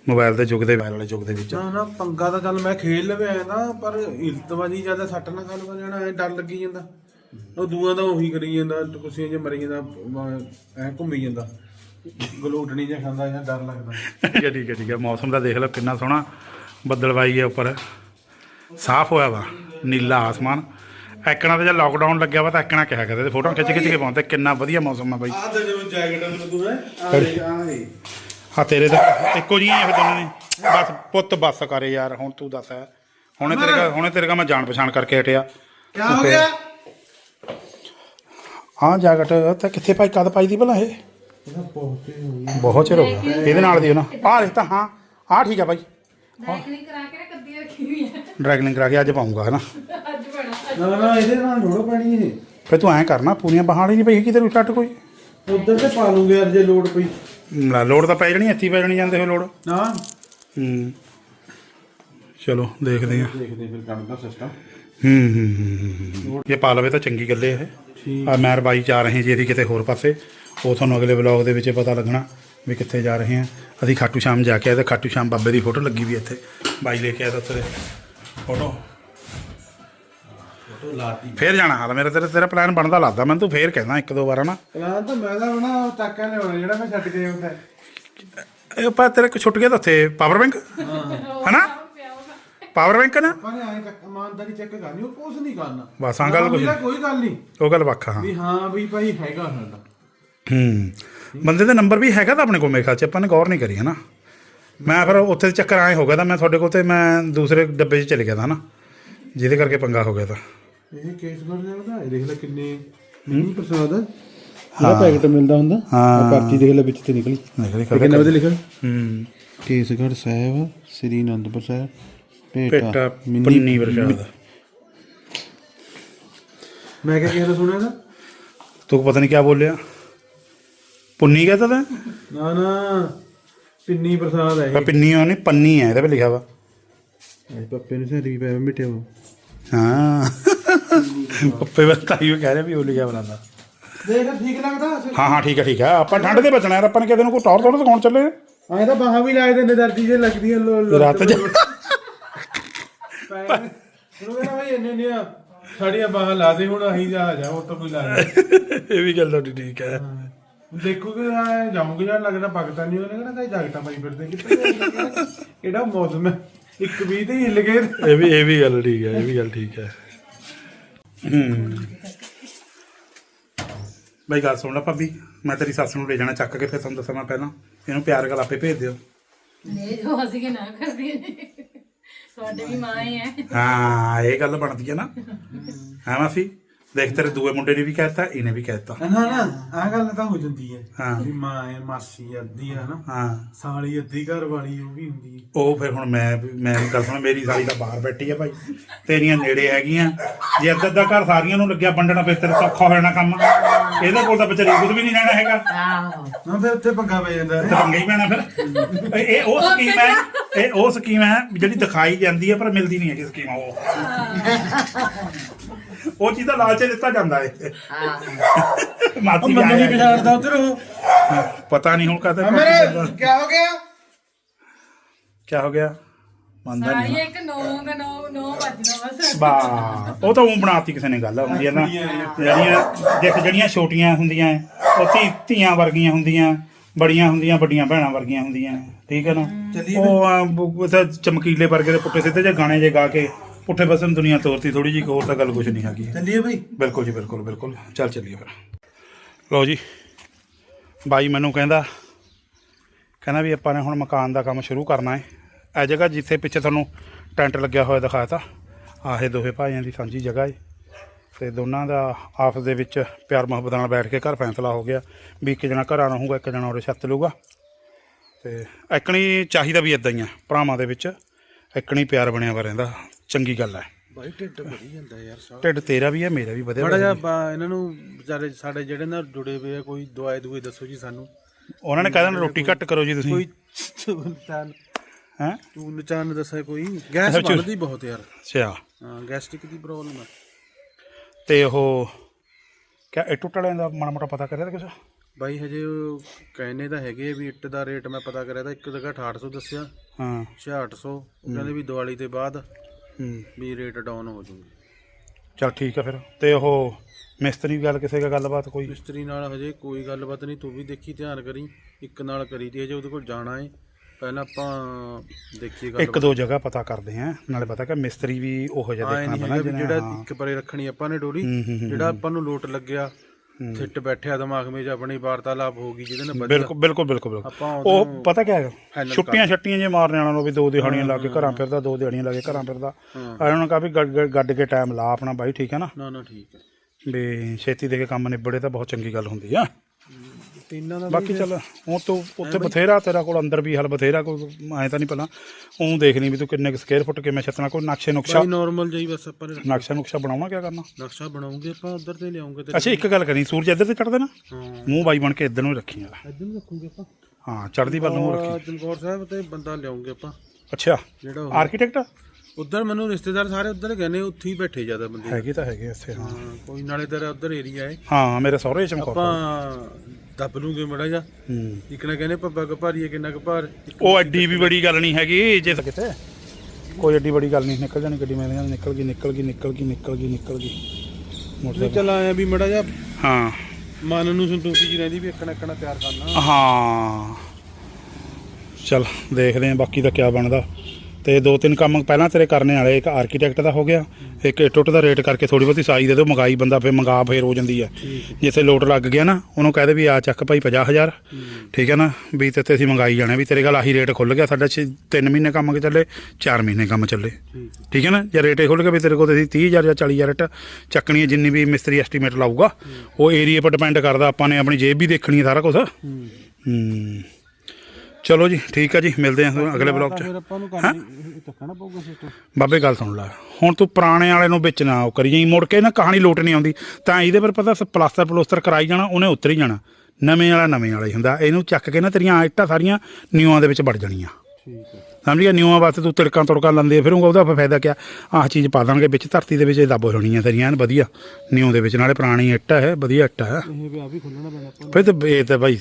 ਮੋਬਾਈਲ ਦੇ ਯੁੱਗ ਦੇ ਮੋਬਾਈਲ ਵਾਲੇ ਯੁੱਗ ਦੇ ਵਿੱਚ। ਨਾ ਨਾ ਪੰਗਾ ਤਾਂ ਚੱਲ ਮੈਂ ਖੇਲ ਲਵੇ ਆਇਆ ਨਾ ਪਰ ਇਲਤਵਾਜੀ ਜ਼ਿਆਦਾ ਸੱਟ ਨਾ ਖਾ ਲਵਾ ਜਾਣਾ ਐ ਡਰ ਲੱਗੀ ਜਾਂਦਾ। ਉਹ ਦੂਆਂ ਦਾ ਉਹੀ ਕਰੀ ਜਾਂਦਾ ਕੁਸੀਆਂ ਜੇ ਮਰੀ ਜਾਂਦਾ ਐ ਘੁੰਮੀ ਜਾਂਦਾ। ਗਲੋਟਣੀ ਜਿਹਾ ਖਾਂਦਾ ਜਾਂ ਡਰ ਲੱਗਦਾ। ਠੀਕ ਹੈ ਠੀਕ ਹੈ ਠੀਕ ਹੈ। ਮੌਸਮ ਦਾ ਦੇਖ ਲਓ ਕਿੰਨਾ ਸੋਹਣਾ ਬੱਦਲਵਾਈ ਹੈ ਉੱਪਰ। ਸਾਫ਼ ਹੋਇਆ ਵਾ ਨੀਲਾ ਆਸਮਾਨ। ਐਕਣਾ ਤੇ ਜਦ ਲਾਕਡਾਊਨ ਲੱਗਿਆ ਵਾ ਤਾਂ ਐਕਣਾ ਕਿਹਾ ਕਰਦੇ ਤੇ ਫੋਟੋ ਖਿੱਚ ਖਿੱਚ ਕੇ ਪਾਉਂਦੇ। ਕਿੰਨਾ ਵਧੀਆ ਮੌਸਮ ਆ ਬਾਈ। ਆਹ ਤਾਂ ਜਿਵੇਂ ਜੈਕਟ ਤੂੰ ਹੈ ਆਹ ਦੇਖ, ਆਹ ਹੈ ਹਾਂ ਤੇਰੇ ਤਾਂ ਇੱਕੋ ਜਿਹੀਆਂ ਇਹ ਦੋਨਾਂ ਨੇ। ਬਸ ਪੁੱਤ ਬੱਸ ਕਰੇ ਯਾਰ ਹੁਣ ਤੂੰ ਦੱਸ ਹੁਣੇ ਤੇਰੇ ਕਾ ਹੁਣੇ ਤੇਰੇ ਕਾ ਮੈਂ ਜਾਣ ਪਛਾਣ ਕਰਕੇ ਹਟਿਆ। ਕੀ ਹੋ ਗਿਆ? ਹਾਂ ਜੈਕਟ ਤਾਂ ਕਿੱਥੇ ਪਾਈ ਕਦ ਪਾਈ ਦੀ ਭਲਾ ਇਹ? ਬਹੁਤ ਚਿਰ ਹੋ ਗਿਆ। ਇਹਦੇ ਨਾਲ ਦੀ ਉਹ ਨਾ। ਆਹ ਰਿਸ਼ਤਾ ਹਾਂ। ਆਹ ਠੀਕ ਆ ਬਾਈ। ਸਾਈਕਲਿੰਗ ਕਰਾ ਕੇ ਨਾ ਕੱਦੀ ਰੱਖੀ ਹੋਈ ਹੈ ਡਰੈਗਲਿੰਗ ਕਰਾ ਕੇ ਅੱਜ ਪਾਉਂਗਾ ਹਨਾ? ਅੱਜ ਬਣਾ ਨਾ ਨਾ ਇਹਦੇ ਨਾਲ ਥੋੜਾ ਪੈਣੀ ਇਹ। ਫਿਰ ਤੂੰ ਐਂ ਕਰਨਾ ਪੂਰੀਆਂ ਬਾਹਾਂ ਨਹੀਂ ਪਈ ਕਿਤੇ ਛੱਟ ਕੋਈ। ਉਧਰ ਤੇ ਪਾ ਲੂੰਗੇ ਯਾਰ ਜੇ ਲੋਡ ਪਈ। ਲੈ, ਲੋੜ ਤਾਂ ਪੈ ਜਣੀ ਇੱਥੇ ਹੀ ਪੈ ਜਣੀ ਜਾਂਦੇ ਹੋ ਲੋੜ। ਨਾ। ਹੂੰ। ਚਲੋ ਦੇਖਦੇ ਹਾਂ। ਦੇਖਦੇ ਫਿਰ ਕੰਮ ਦਾ ਸਿਸਟਮ ਹੂੰ ਹੂੰ ਹੂੰ, ਹੂੰ ਹੂੰ। ਇਹ ਪਾ ਲਵੇ ਤਾਂ ਚੰਗੀ ਗੱਲ ਇਹ ਠੀਕ। ਆ ਮੈਂ ਬਾਈ ਜਾ ਰਹੇ ਜੀ ਇਹਦੀ ਕਿਤੇ ਹੋਰ ਪਾਸੇ। ਉਹ ਤੁਹਾਨੂੰ ਅਗਲੇ ਵਲੌਗ ਦੇ ਵਿੱਚ ਪਤਾ ਲੱਗਣਾ ਵੀ ਕਿੱਥੇ ਜਾ ਰਹੇ ਹਾਂ। ਅਸੀਂ ਖਾਟੂ ਸ਼ਾਮ ਜਾ ਕੇ ਆਏ ਤੇ ਖਾਟੂ ਸ਼ਾਮ ਬਾਬੇ ਦੀ ਫੋਟੋ ਲੱਗੀ ਵੀ ਇੱਥੇ। ਬਾਈ ਲੈ ਕੇ ਆਇਆ ਤਾਂ ਉੱਥੇ ਫੋਟੋ ਫੋਟੋ ਲਾਤੀ। ਫੇਰ ਜਾਣਾ ਹਾਲ ਮੇਰਾ ਤੇਰਾ ਤੇਰਾ ਪਲਾਨ ਬਣਦਾ ਲੱਗਦਾ ਮੈਨੂੰ ਤੂੰ ਫੇਰ ਕਹਿੰਦਾ ਇੱਕ ਦੋ ਵਾਰ ਨਾ ਪਲਾਨ ਤਾਂ ਮੈਂ ਦਾ ਬਣਾ ਚੱਕਿਆ ਲਿਆਉਣਾ ਜਿਹੜਾ ਮੈਂ ਛੱਡ ਕੇ ਉੱਥੇ। ਇਹ ਪਾ ਤੇਰੇ ਕੋ ਛੁੱਟ ਗਿਆ ਤਾਂ ਉੱਥੇ ਪਾਵਰ ਬੈਂਕ ਹਨਾ? ਪਾਵਰ ਬੈਂਕ ਨਾ? ਆਏ ਤੱਕ ਇਮਾਨਦਾਰੀ ਚੈੱਕ ਕਰਨੀ ਉਹ ਕੁਝ ਨਹੀਂ ਕਰਨਾ। ਬਸ ਗੱਲ। ਕੋਈ ਗੱਲ ਨਹੀਂ। ਉਹ ਗੱਲ ਵੱਖਾ ਹਾਂ। ਵੀ ਹਾਂ ਵੀ ਭਾਈ ਹੈਗਾ ਸਾਡਾ। ਹੂੰ। ਬੰਦੇ ਦਾ ਨੰਬਰ ਵੀ ਹੈਗਾ ਤਾਂ ਆਪਣੇ ਕੋਲ ਮੇਰੇ ਖਿਆਲ ਚ ਆਪਾਂ ਨੇ ਗੌਰ ਨਹੀਂ ਕਰੀ ਹਨਾ? ਮੈਂ ਫਿਰ ਉੱਥੇ ਚੱਕਰ ਆਏ ਹੋ ਗਿਆ ਤਾਂ ਮੈਂ ਤੁਹਾਡੇ ਕੋਲ ਤੇ ਮੈਂ ਦੂਸਰੇ ਡੱਬੇ 'ਚ ਚਲੇ ਗਿਆ ਤਾਂ ਹਨਾ? ਜਿਹਦੇ ਕਰਕੇ ਪੰਗਾ ਹੋ ਗਿਆ ਤਾਂ। ਇਹ ਕੇਸ ਕਰ ਜਾਂਦਾ ਇਹ ਦੇਖ ਲੈ ਕਿੰਨੇ ਮਿੰਨੀ ਪ੍ਰਸਾਦ ਜਿਹੜਾ ਪੈਕਟ ਮਿਲਦਾ ਹੁੰਦਾ ਹਾਂ। ਪਰਚੀ ਦੇਖ ਲੈ ਵਿੱਚ ਤੇ ਨਿਕਲੀ। ਕਿੰਨੇ ਵਜੇ ਲਿਖਿਆ? ਹੂੰ। ਕੇਸਗੜ੍ਹ ਸਾਹਿਬ ਸ੍ਰੀ ਅਨੰਦਪੁਰ ਸਾਹਿਬ ਪੇਟਾ ਪੰਨੀ ਪ੍ਰਸ਼ਾਦ। ਮੈਂ ਕਿਹਾ ਕਿਸੇ ਦਾ ਸੁਣਿਆ ਤਾਂ? ਤੂੰ ਪਤਾ ਨਹੀਂ ਕੀ ਬੋਲਿਆ। ਪੁੰਨੀ ਕਹਤਾ ਤੈਂ ਨਾ ਨਾ ਪਿੰਨੀ ਪ੍ਰਸਾਦ ਹੈ ਪਰ ਪਿੰਨੀ ਉਹ ਨਹੀਂ ਪੰਨੀ ਹੈ ਇਹਦੇ 'ਤੇ ਲਿਖਿਆ ਵਾ ਇਹ ਪੱਪੇ ਨੂੰ ਸਹਰੀ ਪੈ ਮਿਟਿਆ ਵਾ ਹਾਂ ਪੱਪੇ ਬਸ ਤਾਈ ਉਹ ਕਹਿ ਰਿਹਾ ਵੀ ਉਹ ਲਿਖਿਆ ਬਣਾਦਾ ਦੇਖ ਠੀਕ ਲੱਗਦਾ ਹਾਂ ਹਾਂ ਠੀਕ ਹੈ ਠੀਕ ਹੈ ਆਪਾਂ ਠੰਡ ਦੇ ਬਚਣਾ ਯਾਰ ਆਪਾਂ ਨੇ ਕਿਸੇ ਨੂੰ ਕੋਈ ਟੌਰ ਟੌਰ ਦਿਖਾਉਣ ਚੱਲੇ ਆ। ਐਂ ਤਾਂ ਬਾਹਾਂ ਵੀ ਲਾਏ ਦੇ ਨੇ ਦਰਦੀ ਜੇ ਲੱਗਦੀ ਹੈ ਲੋ ਲੋ- ਰਾਤ ਚ ਭਾਈ ਇੰਨੇ ਸਾਡੀਆਂ ਬਾਹਾਂ ਲਾ ਦੇ ਹੁਣ ਅਸੀਂ ਜਾ ਜਾ ਹੋਰ ਤਾਂ ਕੋਈ ਲਾ ਇਹ ਵੀ ਗੱਲ ਤੁਹਾਡੀ ਠੀਕ ਹੈ ਦੇਖੋਗੇ ਆ ਜਾਉਂਗੇ ਜਾਂ ਲੱਗਦਾ ਪਾਕਿਸਤਾਨੀ ਉਹਨੇ ਕਹਿੰਦਾ ਜਾਗਟਾਂ ਪਾਈ ਫਿਰਦੇ ਕਿੱਥੇ ਕਿਹੜਾ ਮੌਸਮ ਹੈ ਇੱਕ ਵੀ ਤੇ ਹੀ ਹਿੱਲ ਗਏ ਇਹ ਵੀ ਇਹ ਵੀ ਗੱਲ ਠੀਕ ਹੈ ਇਹ ਵੀ ਗੱਲ ਠੀਕ ਹੈ। ਬਈ ਗੱਲ ਸੁਣ ਲੈ ਭਾਬੀ ਮੈਂ ਤੇਰੀ ਸੱਸ ਨੂੰ ਲੈ ਜਾਣਾ ਚੱਕ ਕੇ ਫਿਰ ਤੁਹਾਨੂੰ ਦੱਸਾਂ ਮੈਂ ਪਹਿਲਾਂ। ਇਹਨੂੰ ਪਿਆਰ ਗੱਲ ਆਪੇ ਭੇਜ ਦਿਓ। ਨੇ ਜੋ ਅਸੀਂ ਕਿ ਨਾ ਕਰਦੀ ਤੁਹਾਡੇ ਵੀ ਮਾਂ ਹੀ ਹੈ। ਹਾਂ ਇਹ ਗੱਲ ਬਣਦੀ ਹੈ ਨਾ। ਹਾਂ ਮਾਫੀ ਦੇਖ ਤੇਰੇ ਦੂਏ ਮੁੰਡੇ ਨੇ ਵੀ ਕਹਿਤਾ ਇਹਨੇ ਵੀ ਕਹਿਤਾ। ਨਾ ਨਾ ਆ ਗੱਲ ਤਾਂ ਹੋ ਜਾਂਦੀ ਹੈ। ਹਾਂ। ਵੀ ਮਾਂ ਹੈ ਮਾਸੀ ਅੱਧੀ ਹੈ ਨਾ ਹਾਂ। ਸਾਲੀ ਅੱਧੀ ਘਰ ਵਾਲੀ ਉਹ ਵੀ ਹੁੰਦੀ ਹੈ। ਉਹ ਫਿਰ ਹੁਣ ਮੈਂ ਮੈਂ ਵੀ ਗੱਲ ਸੁਣ ਮੇਰੀ ਸਾਲੀ ਤਾਂ ਬਾਹਰ ਬੈਠੀ ਆ ਭਾਈ। ਤੇਰੀਆਂ ਨੇੜੇ ਹੈਗੀਆਂ। ਜੇ ਅੱਧਾ ਅੱਧਾ ਘਰ ਸਾਰੀਆਂ ਨੂੰ ਲੱਗਿਆ ਵੰਡਣਾ ਫਿਰ ਤੇਰੇ ਸੌਖਾ ਹੋ ਜਾਣਾ ਕੰਮ। ਇਹਦੇ ਕੋਲ ਤਾਂ ਵਿਚਾਰੀ ਕੁਝ ਵੀ ਨਹੀਂ ਰਹਿਣਾ ਹੈਗਾ। ਆਹੋ। ਨਾ ਫਿਰ ਉੱਥੇ ਪੰਗਾ ਪੈ ਜਾਂਦਾ ਤੇ ਪੰਗਾ ਹੀ ਪੈਣਾ ਫਿਰ। ਇਹ- ਇਹ ਉਹ ਸਕੀਮ ਹੈ ਇਹ ਉਹ ਸਕੀਮ ਹੈ ਵੀ ਜਿਹੜੀ ਦਿਖਾਈ ਜਾਂਦੀ ਹੈ ਪਰ ਮਿਲਦੀ ਨਹੀਂ ਹੈਗੀ ਸਕੀਮ ਉਹ। ਉਹ ਚੀਜ਼ ਦਾ ਲਾਲਚ ਦਿੱਤਾ ਜਾਂਦਾ ਹੈ। ਉਹ ਮਾਤੀ ਮੈਨੂੰ ਨਹੀਂ ਪਛਾਣਦਾ ਉਧਰ ਉਹ। ਪਤਾ ਨਹੀਂ ਹੁਣ ਕਹਤੇ ਮੇਰੇ ਕੀ ਹੋ ਗਿਆ? ਕੀ ਹੋ ਗਿਆ? ਮੰਨਦਾ ਨਹੀਂ ਸਾਰੀ ਇੱਕ 9 ਦਾ 9 9 ਵੱਜਦਾ ਬਸ। ਬਾ ਉਹ ਤਾਂ ਉਹ ਬਣਾਤੀ ਕਿਸੇ ਨੇ ਗੱਲ ਹੁੰਦੀ ਹੈ ਨਾ। ਜਿਹੜੀਆਂ ਦੇਖ ਜਿਹੜੀਆਂ ਛੋਟੀਆਂ ਹੁੰਦੀਆਂ ਹੈ, ਉਹ ਧੀ ਧੀਆਂ ਵਰਗੀਆਂ ਹੁੰਦੀਆਂ ਬੜੀਆਂ ਹੁੰਦੀਆਂ ਵੱਡੀਆਂ ਭੈਣਾਂ ਵਰਗੀਆਂ ਹੁੰਦੀਆਂ ਠੀਕ ਹੈ ਨਾ? ਉਹ ਚਮਕੀਲੇ ਵਰਗੇ ਦੇ ਪੁੱਠੇ ਸਿੱਧੇ ਜੇ ਗਾਣੇ ਜੇ ਗਾ ਕੇ ਪੁੱਠੇ ਬਸਨ ਦੁਨੀਆ ਤੋਰਤੀ ਥੋੜੀ ਜੀ ਹੋਰ ਤਾਂ ਗੱਲ ਕੁਝ ਨਹੀਂ ਹੈਗੀ। ਚੱਲੀਏ ਭਾਈ ਬਿਲਕੁਲ ਜੀ ਬਿਲਕੁਲ ਬਿਲਕੁਲ। ਚੱਲ ਚੱਲੀਏ ਫਿਰ। ਲਓ ਜੀ ਬਾਈ ਮੈਨੂੰ ਕਹਿੰਦਾ ਕਹਿੰਦਾ ਵੀ ਆਪਾਂ ਨੇ ਹੁਣ ਮਕਾਨ ਦਾ ਕੰਮ ਸ਼ੁਰੂ ਕਰਨਾ ਹੈ। ਇਹ ਜਗ੍ਹਾ ਜਿੱਥੇ ਪਿੱਛੇ ਤੁਹਾਨੂੰ ਟੈਂਟ ਲੱਗਿਆ ਹੋਇਆ ਦਿਖਾਇਆ ਆਹ ਦੋਹੇ ਭਾਈਆਂ ਦੀ ਸਾਂਝੀ ਜਗ੍ਹਾ ਹੈ। ਤੇ ਦੋਨਾਂ ਦਾ ਆਪਸ ਦੇ ਵਿੱਚ ਪਿਆਰ ਮੁਹੱਬਤ ਨਾਲ ਬੈਠ ਕੇ ਘਰ ਫੈਸਲਾ ਹੋ ਗਿਆ ਵੀ ਇੱਕ ਜਣਾ ਘਰਾਂ ਰਹੂਗਾ ਇੱਕ ਜਣਾ ਉਹਦੇ ਛੱਤ ਲਊਗਾ। ਤੇ ਐਕਣੀ ਚਾਹੀਦਾ ਵੀ ਇਦਾਂ ਹੀ ਆ ਭਰਾਵਾਂ ਦੇ ਵਿੱਚ ਐਕਣੀ ਪਿਆਰ ਬਣਿਆ ਵਾ ਰਹਿੰਦਾ। ਚੰਗੀ ਗੱਲ ਹੈ। ਭਾਈ ਢਿੱਡ ਭਰੀ ਜਾਂਦਾ ਯਾਰ ਸਾਰਾ ਢਿੱਡ ਤੇਰਾ ਵੀ ਹੈ ਮੇਰਾ ਵੀ ਵਧਿਆ ਬੜਾ ਹੋਇਆ ਜਿਹਾ ਇਹਨਾਂ ਨੂੰ ਵਿਚਾਰੇ ਸਾਡੇ ਜਿਹੜੇ ਨਾਲ ਜੁੜੇ ਹੋਏ ਆ ਕੋਈ ਦਵਾਈ ਦੂਏ ਦੱਸੋ ਜੀ ਸਾਨੂੰ। ਉਹਨਾਂ ਨੇ ਕਹਿ ਦੇਣਾ ਰੋਟੀ ਘੱਟ ਕਰੋ ਜੀ ਤੁਸੀਂ। ਕੋਈ ਚੂਨ ਹੈ? ਚੂਨ ਚਾਨ ਦੱਸੇ ਕੋਈ। ਗੈਸ ਅੱਛਾ, ਚੂਨ- ਬਣਦੀ ਬਹੁਤ ਯਾਰ। ਅੱਛਾ। ਹਾਂ ਗੈਸਟ੍ਰਿਕ ਦੀ ਪ੍ਰੋਬਲਮ ਹੈ ਤੇ ਉਹ ਕਿਆ ਇਹ ਟੁੱਟ ਵਾਲਿਆਂ ਦਾ ਮਾੜਾ ਮੋਟਾ ਪਤਾ ਕਰਿਆ ਤਾਂ ਕੁਛ ਬਾਈ ਹਜੇ ਉਹ ਕਹਿੰਨੇ ਤਾਂ ਹੈਗੇ ਆ ਵੀ ਇੱਟ ਦਾ ਰੇਟ ਮੈਂ ਪਤਾ ਕਰਿਆ ਤਾਂ ਇੱਕ ਜਗ੍ਹਾ 6800 ਦੱਸਿਆ। ਹਾਂ। 6800 ਉਹ ਕਹਿੰਦੇ ਵੀ ਦੀਵਾਲੀ ਦੇ ਬਾਅਦ ਹੂੰ। ਵੀ ਰੇਟ ਡਾਊਨ ਹੋ ਜੂਗੇ। ਚਲ ਠੀਕ ਆ ਫਿਰ। ਤੇ ਉਹ ਮਿਸਤਰੀ ਗੱਲ ਕਿਸੇ ਦਾ ਗੱਲਬਾਤ ਕੋਈ? ਮਿਸਤਰੀ ਨਾਲ ਹਜੇ ਕੋਈ ਗੱਲਬਾਤ ਨਹੀਂ ਤੂੰ ਵੀ ਦੇਖੀ ਧਿਆਨ ਕਰੀ। ਇੱਕ ਨਾਲ ਕਰੀ ਤੀ ਹਜੇ ਉਹਦੇ ਕੋਲ ਜਾਣਾ ਏ ਪਹਿਲਾਂ ਆਪਾਂ ਦੇਖੀਏ ਗੱਲ ਇੱਕ ਦੋ ਜਗ੍ਹਾ ਪਤਾ ਕਰਦੇ ਆ ਨਾਲੇ ਪਤਾ ਕਿ ਮਿਸਤਰੀ ਵੀ ਉਹੋ ਜਿਹਾ ਦੇਖਣਾ ਪੈਣਾ ਜਿਹੜਾ। ਇੱਕ ਪਰੇ ਰੱਖਣੀ ਆਪਾਂ ਨੇ ਡੋਰੀ ਹੂੰ, ਹੂੰ, ਹੂੰ, ਜਿਹੜਾ ਆਪਾਂ ਨੂੰ ਲੋਟ ਲੱਗਿਆ। ਫਿੱਟ ਬੈਠਿਆ ਦਿਮਾਗ ਵਿੱਚ ਆਪਣੀ ਵਾਰਤਾਲਾਪ ਹੋ ਗਈ ਜਿਹਦੇ ਨਾਲ ਬਿਲਕੁਲ ਬਿਲਕੁਲ ਬਿਲਕੁਲ ਬਿਲਕੁਲ। ਆਪਾਂ ਉਹ ਉਹਨੂੰ ਪਤਾ ਕੀ ਹੈਗਾ? ਛੁੱਟੀਆਂ ਛੱਟੀਆਂ ਜੇ ਮਾਰਨੇ ਵਾਲਾ ਨੂੰ ਵੀ ਦੋ ਦਿਹਾੜੀਆਂ ਲਾ ਕੇ ਘਰਾਂ ਫਿਰਦਾ ਦੋ ਦਿਹਾੜੀਆਂ ਲਾ ਕੇ ਘਰਾਂ ਫਿਰਦਾ। ਆ ਉਹਨਾਂ ਕਹਾ ਵੀ ਗੱਡ- ਗੱਡ ਗੱਡ ਕੇ ਟਾਈਮ ਲਾ ਆਪਣਾ ਬਾਈ ਠੀਕ ਹੈ ਨਾ? ਨਾ ਨਾ ਠੀਕ ਹੈ। ਵੀ ਛੇਤੀ ਦੇ ਕੇ ਕੰਮ ਨਿਬੜੇ ਤਾਂ ਬਹੁਤ ਚੰਗੀ ਗੱਲ ਹੁੰਦੀ ਆ। ਦਾ ਬਾਕੀ ਚੱਲ ਹੁਣ ਤੂੰ ਉੱਥੇ ਬਥੇਰਾ ਤੇਰਾ ਕੋਲ ਅੰਦਰ ਵੀ ਹਲ ਬਥੇਰਾ ਕੋਈ ਐ ਤਾਂ ਨਹੀਂ ਪਹਿਲਾਂ ਉਹ ਦੇਖ ਲਈ ਵੀ ਤੂੰ ਕਿੰਨੇ ਸਕੁਅਰ ਫੁੱਟ ਕਿਵੇਂ ਛੱਤਣਾ ਕੋਈ ਨਕਸ਼ੇ ਨੁਕਸ਼ਾ ਬਾਈ ਨਾਰਮਲ ਜਿਹੀ ਬਸ ਆਪਾਂ ਨੇ ਨਕਸ਼ਾ ਨੁਕਸ਼ਾ ਬਣਾਉਣਾ ਕਿਆ ਕਰਨਾ? ਨਕਸ਼ਾ ਬਣਾਉਂਗੇ ਆਪਾਂ ਉਧਰ ਤੇ ਲਿਆਉਂਗੇ ਤੇ ਅੱਛਾ ਇੱਕ ਗੱਲ ਕਰੀ ਸੂਰਜ ਇੱਧਰ ਤੇ ਚੜਦੇ ਨਾ ਹਾਂ। ਮੂੰਹ ਬਾਈ ਬਣ ਕੇ ਇੱਧਰ ਨੂੰ ਰੱਖੀ ਯਾਰ ਇੱਧਰ ਨੂੰ ਰੱਖੂਗੇ ਆਪਾਂ। ਹਾਂ ਚੜਦੀ ਵੱਲ ਨੂੰ ਰੱਖੀ। ਚਮਕੌਰ ਸਾਹਿਬ ਤੇ ਬੰਦਾ ਲਿਆਉਂਗੇ ਆਪਾਂ। ਅੱਛਾ ਜਿਹੜਾ ਆਰਕੀਟੈਕਟ ਉਧਰ ਮੈਨੂੰ ਰਿਸ਼ਤੇਦਾਰ ਸਾਰੇ ਉਧਰ ਗਏ ਨੇ ਉੱਥੇ ਹੀ ਬੈਠੇ ਜ਼ਿਆਦਾ ਬੰਦੇ। ਹੈਗੇ ਤਾਂ ਹੈਗੇ ਇੱਥੇ ਹਾਂ। ਕੋਈ ਨਾਲੇ ਤੇਰਾ ਉਧਰ ਏਰੀਆ ਹੈ ਹਾਂ ਮੇਰੇ ਸਹੁਰੇ ਚਮਕੌਰ ਆਪਾਂ ਦੱਬ ਲੂਗੇ ਮੜਾ ਜਾ ਹੂੰ। ਇੱਕ ਨਾ ਕਹਿੰਦੇ ਪੱਬਾ ਭਾਰੀਏ ਕਿੰਨਾ ਕੁ ਭਾਰ। ਉਹ ਐਡੀ ਵੀ ਬੜੀ ਗੱਲ ਨਹੀਂ ਹੈਗੀ ਜੇ ਕਿਤੇ ਕੋਈ ਐਡੀ ਬੜੀ ਗੱਲ ਨਹੀਂ ਨਿਕਲ ਜਾਣੀ ਗੱਡੀ ਮੈਂ ਕਹਿੰਦਾ ਨਿਕਲ ਗਈ ਨਿਕਲ ਗਈ ਨਿਕਲ ਗਈ ਨਿਕਲ ਗਈ ਨਿਕਲ ਗਈ। ਮੋਟਰਸਾਈਕਲ ਚੱਲ ਆਇਆ ਵੀ ਮੜਾ ਜਾ ਹਾਂ। ਮਨ ਨੂੰ ਸੰਤੁਸ਼ਟੀ ਜੀ ਰਹਿੰਦੀ ਵੀ ਇੱਕਣਾ ਇੱਕਣਾ ਤਿਆਰ ਕਰਨਾ। ਹਾਂ। ਚਲ ਦੇਖਦੇ ਆਂ ਬਾਕੀ ਦਾ ਕਿਆ ਬਣਦਾ। ਤੇ ਦੋ ਤਿੰਨ ਕੰਮ ਪਹਿਲਾਂ ਤੇਰੇ ਕਰਨੇ ਵਾਲੇ ਇੱਕ ਆਰਕੀਟੈਕਟ ਦਾ ਹੋ ਗਿਆ ਇੱਕ ਟੁੱਟ ਦਾ ਰੇਟ ਕਰਕੇ ਥੋੜੀ ਬਹੁਤੀ ਸਾਈ ਦੇ ਦਿਓ ਮੰਗਾਈ ਬੰਦਾ ਫੇਰ ਮੰਗਾ ਫੇਰ ਹੋ ਜਾਂਦੀ ਹੈ। ਜਿੱਥੇ ਲੋਟ ਲੱਗ ਗਿਆ ਨਾ ਉਹਨੂੰ ਕਹਦੇ ਵੀ ਆ ਚੱਕ ਭਾਈ 50000 ਠੀਕ ਹੈ ਨਾ ਵੀ ਤੇ ਤੇ ਅਸੀਂ ਮੰਗਾਈ ਜਾਣਾ ਵੀ ਤੇਰੇ ਕੋਲ ਆਹੀ ਰੇਟ ਖੁੱਲ ਗਿਆ ਸਾਡਾ 3 ਮਹੀਨੇ ਕੰਮ ਕੇ ਚੱਲੇ 4 ਮਹੀਨੇ ਕੰਮ ਚੱਲੇ। ਠੀਕ ਹੈ। ਨਾ ਜੇ ਰੇਟ ਖੁੱਲ ਗਿਆ ਵੀ ਤੇਰੇ ਕੋਲ ਅਸੀਂ 30000 ਜਾਂ 40000 ਰੇਟ ਚੱਕਣੀ ਹੈ ਜਿੰਨੀ ਵੀ ਮਿਸਤਰੀ ਐਸਟੀਮੇਟ ਲਾਊਗਾ ਉਹ ਏਰੀਆ 'ਤੇ ਡਿਪੈਂਡ ਕਰਦਾ ਆਪਾਂ ਨੇ ਆਪਣੀ ਜੇਬ ਵੀ ਦੇਖਣੀ ਹੈ ਸਾਰਾ ਕੁਝ ਹੂੰ। ਚਲੋ ਜੀ ਠੀਕ ਆ ਜੀ ਮਿਲਦੇ ਹਾਂ ਅਗਲੇ ਬਲੌਗ 'ਚ। ਫਿਰ ਆਪਾਂ ਨੂੰ ਕਰਨੀ ਚੱਕਣਾ ਪਊਗਾ ਸਿਸਟਮ ਬਾਬੇ ਗੱਲ ਸੁਣ ਲੈ। ਹੁਣ ਤੂੰ ਪੁਰਾਣੇ ਵਾਲੇ ਨੂੰ ਵਿੱਚ ਨਾ ਉਹ ਕਰੀ ਜਾਈ ਮੁੜ ਕੇ ਨਾ ਕਹਾਣੀ ਲੋਟ ਨਹੀਂ ਆਉਂਦੀ। ਤਾਂ ਇਹਦੇ ਪਰ ਪਤਾ ਪਲਾਸਟਰ ਪਲੋਸਟਰ ਕਰਾਈ ਜਾਣਾ ਉਹਨੇ ਉਤਰ ਹੀ ਜਾਣਾ। ਨਵੇਂ ਵਾਲਾ ਨਵੇਂ ਵਾਲਾ ਹੀ ਹੁੰਦਾ। ਇਹਨੂੰ ਚੱਕ ਕੇ ਨਾ ਤੇਰੀਆਂ ਇੱਟਾਂ ਸਾਰੀਆਂ ਨਿਊਆਂ ਦੇ ਵਿੱਚ ਵੜ ਜਾਣੀਆਂ। ਠੀਕ ਹੈ। ਸਮਝ ਗਿਆ? ਨਿਊਆਂ ਵਾਸਤੇ ਤੂੰ ਤਿੜਕਾਂ ਤੁੜਕਾਂ ਲੰਦੇ ਫਿਰ ਉਹਦਾ ਫਾਇਦਾ ਕਿਆ? ਆਹ ਚੀਜ਼ ਪਾ ਦਾਂਗੇ ਵਿੱਚ ਧਰਤੀ ਦੇ ਵਿੱਚ ਇਹ ਦੱਬ ਹੋਣੀਆਂ ਤੇਰੀਆਂ ਐਨ ਵਧੀਆ। ਨਿਊ ਦੇ ਵਿੱਚ ਨਾਲੇ ਪੁਰਾਣੀ ਇੱਟ ਹੈ ਵਧੀਆ ਇੱਟ ਹੈ। ਇਹ ਵੀ ਆ ਵੀ ਖੁੱਲਣਾ ਪੈਣਾ ਆਪਾਂ ਨੂੰ। ਫਿਰ ਤੇ ਇਹ ਤਾਂ ਭਾਈ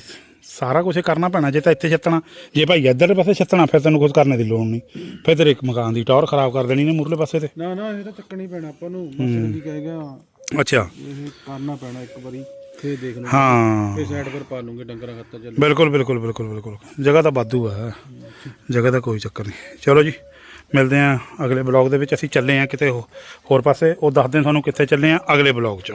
ਸਾਰਾ ਕੁਝ ਕਰਨਾ ਪੈਣਾ ਜੇ ਤਾਂ ਇੱਥੇ ਛੱਤਣਾ। ਜੇ ਭਾਈ ਇੱਧਰਲੇ ਪਾਸੇ ਛੱਤਣਾ ਫਿਰ ਤੈਨੂੰ ਕੁਝ ਕਰਨੇ ਦੀ ਲੋੜ ਨਹੀਂ। ਫਿਰ ਤੇਰੇ ਇੱਕ ਮਕਾਨ ਦੀ ਟੌਰ ਖਰਾਬ ਕਰ ਦੇਣੀ ਨੇ ਮੁਰਲੇ ਪਾਸੇ ਤੇ। ਨਾ ਨਾ ਇਹ ਤਾਂ ਚੱਕਣੀ ਪੈਣਾ ਆਪਾਂ ਨੂੰ। ਮਸਲੇ ਦੀ ਕਹਿ ਗਿਆ। ਅੱਛਾ। ਇਹ ਕਰਨਾ ਪੈਣਾ ਇੱਕ ਵਾਰੀ ਫੇਰ ਦੇਖ ਹਾਂ। ਇਹ ਸਾਈਡ ਪਰ ਪਾ ਲੂੰਗੇ ਡੰਗਰਾਂ ਖਾਤਰ ਚੱਲ। ਬਿਲਕੁਲ ਬਿਲਕੁਲ ਬਿਲਕੁਲ ਬਿਲਕੁਲ। ਜਗ੍ਹਾ ਤਾਂ ਵਾਧੂ ਹੈ ਜਗ੍ਹਾ ਦਾ ਕੋਈ ਚੱਕਰ ਨਹੀਂ। ਚਲੋ ਜੀ ਮਿਲਦੇ ਆਂ ਅਗਲੇ ਬਲੌਗ ਦੇ ਵਿੱਚ। ਅਸੀਂ ਚੱਲੇ ਆਂ ਕਿਤੇ ਹੋਰ ਪਾਸੇ। ਉਹ ਦੱਸਦੇ ਤੁਹਾਨੂੰ ਕਿੱਥੇ ਚੱਲੇ ਆਂ ਅਗਲੇ ਬਲੌਗ 'ਚ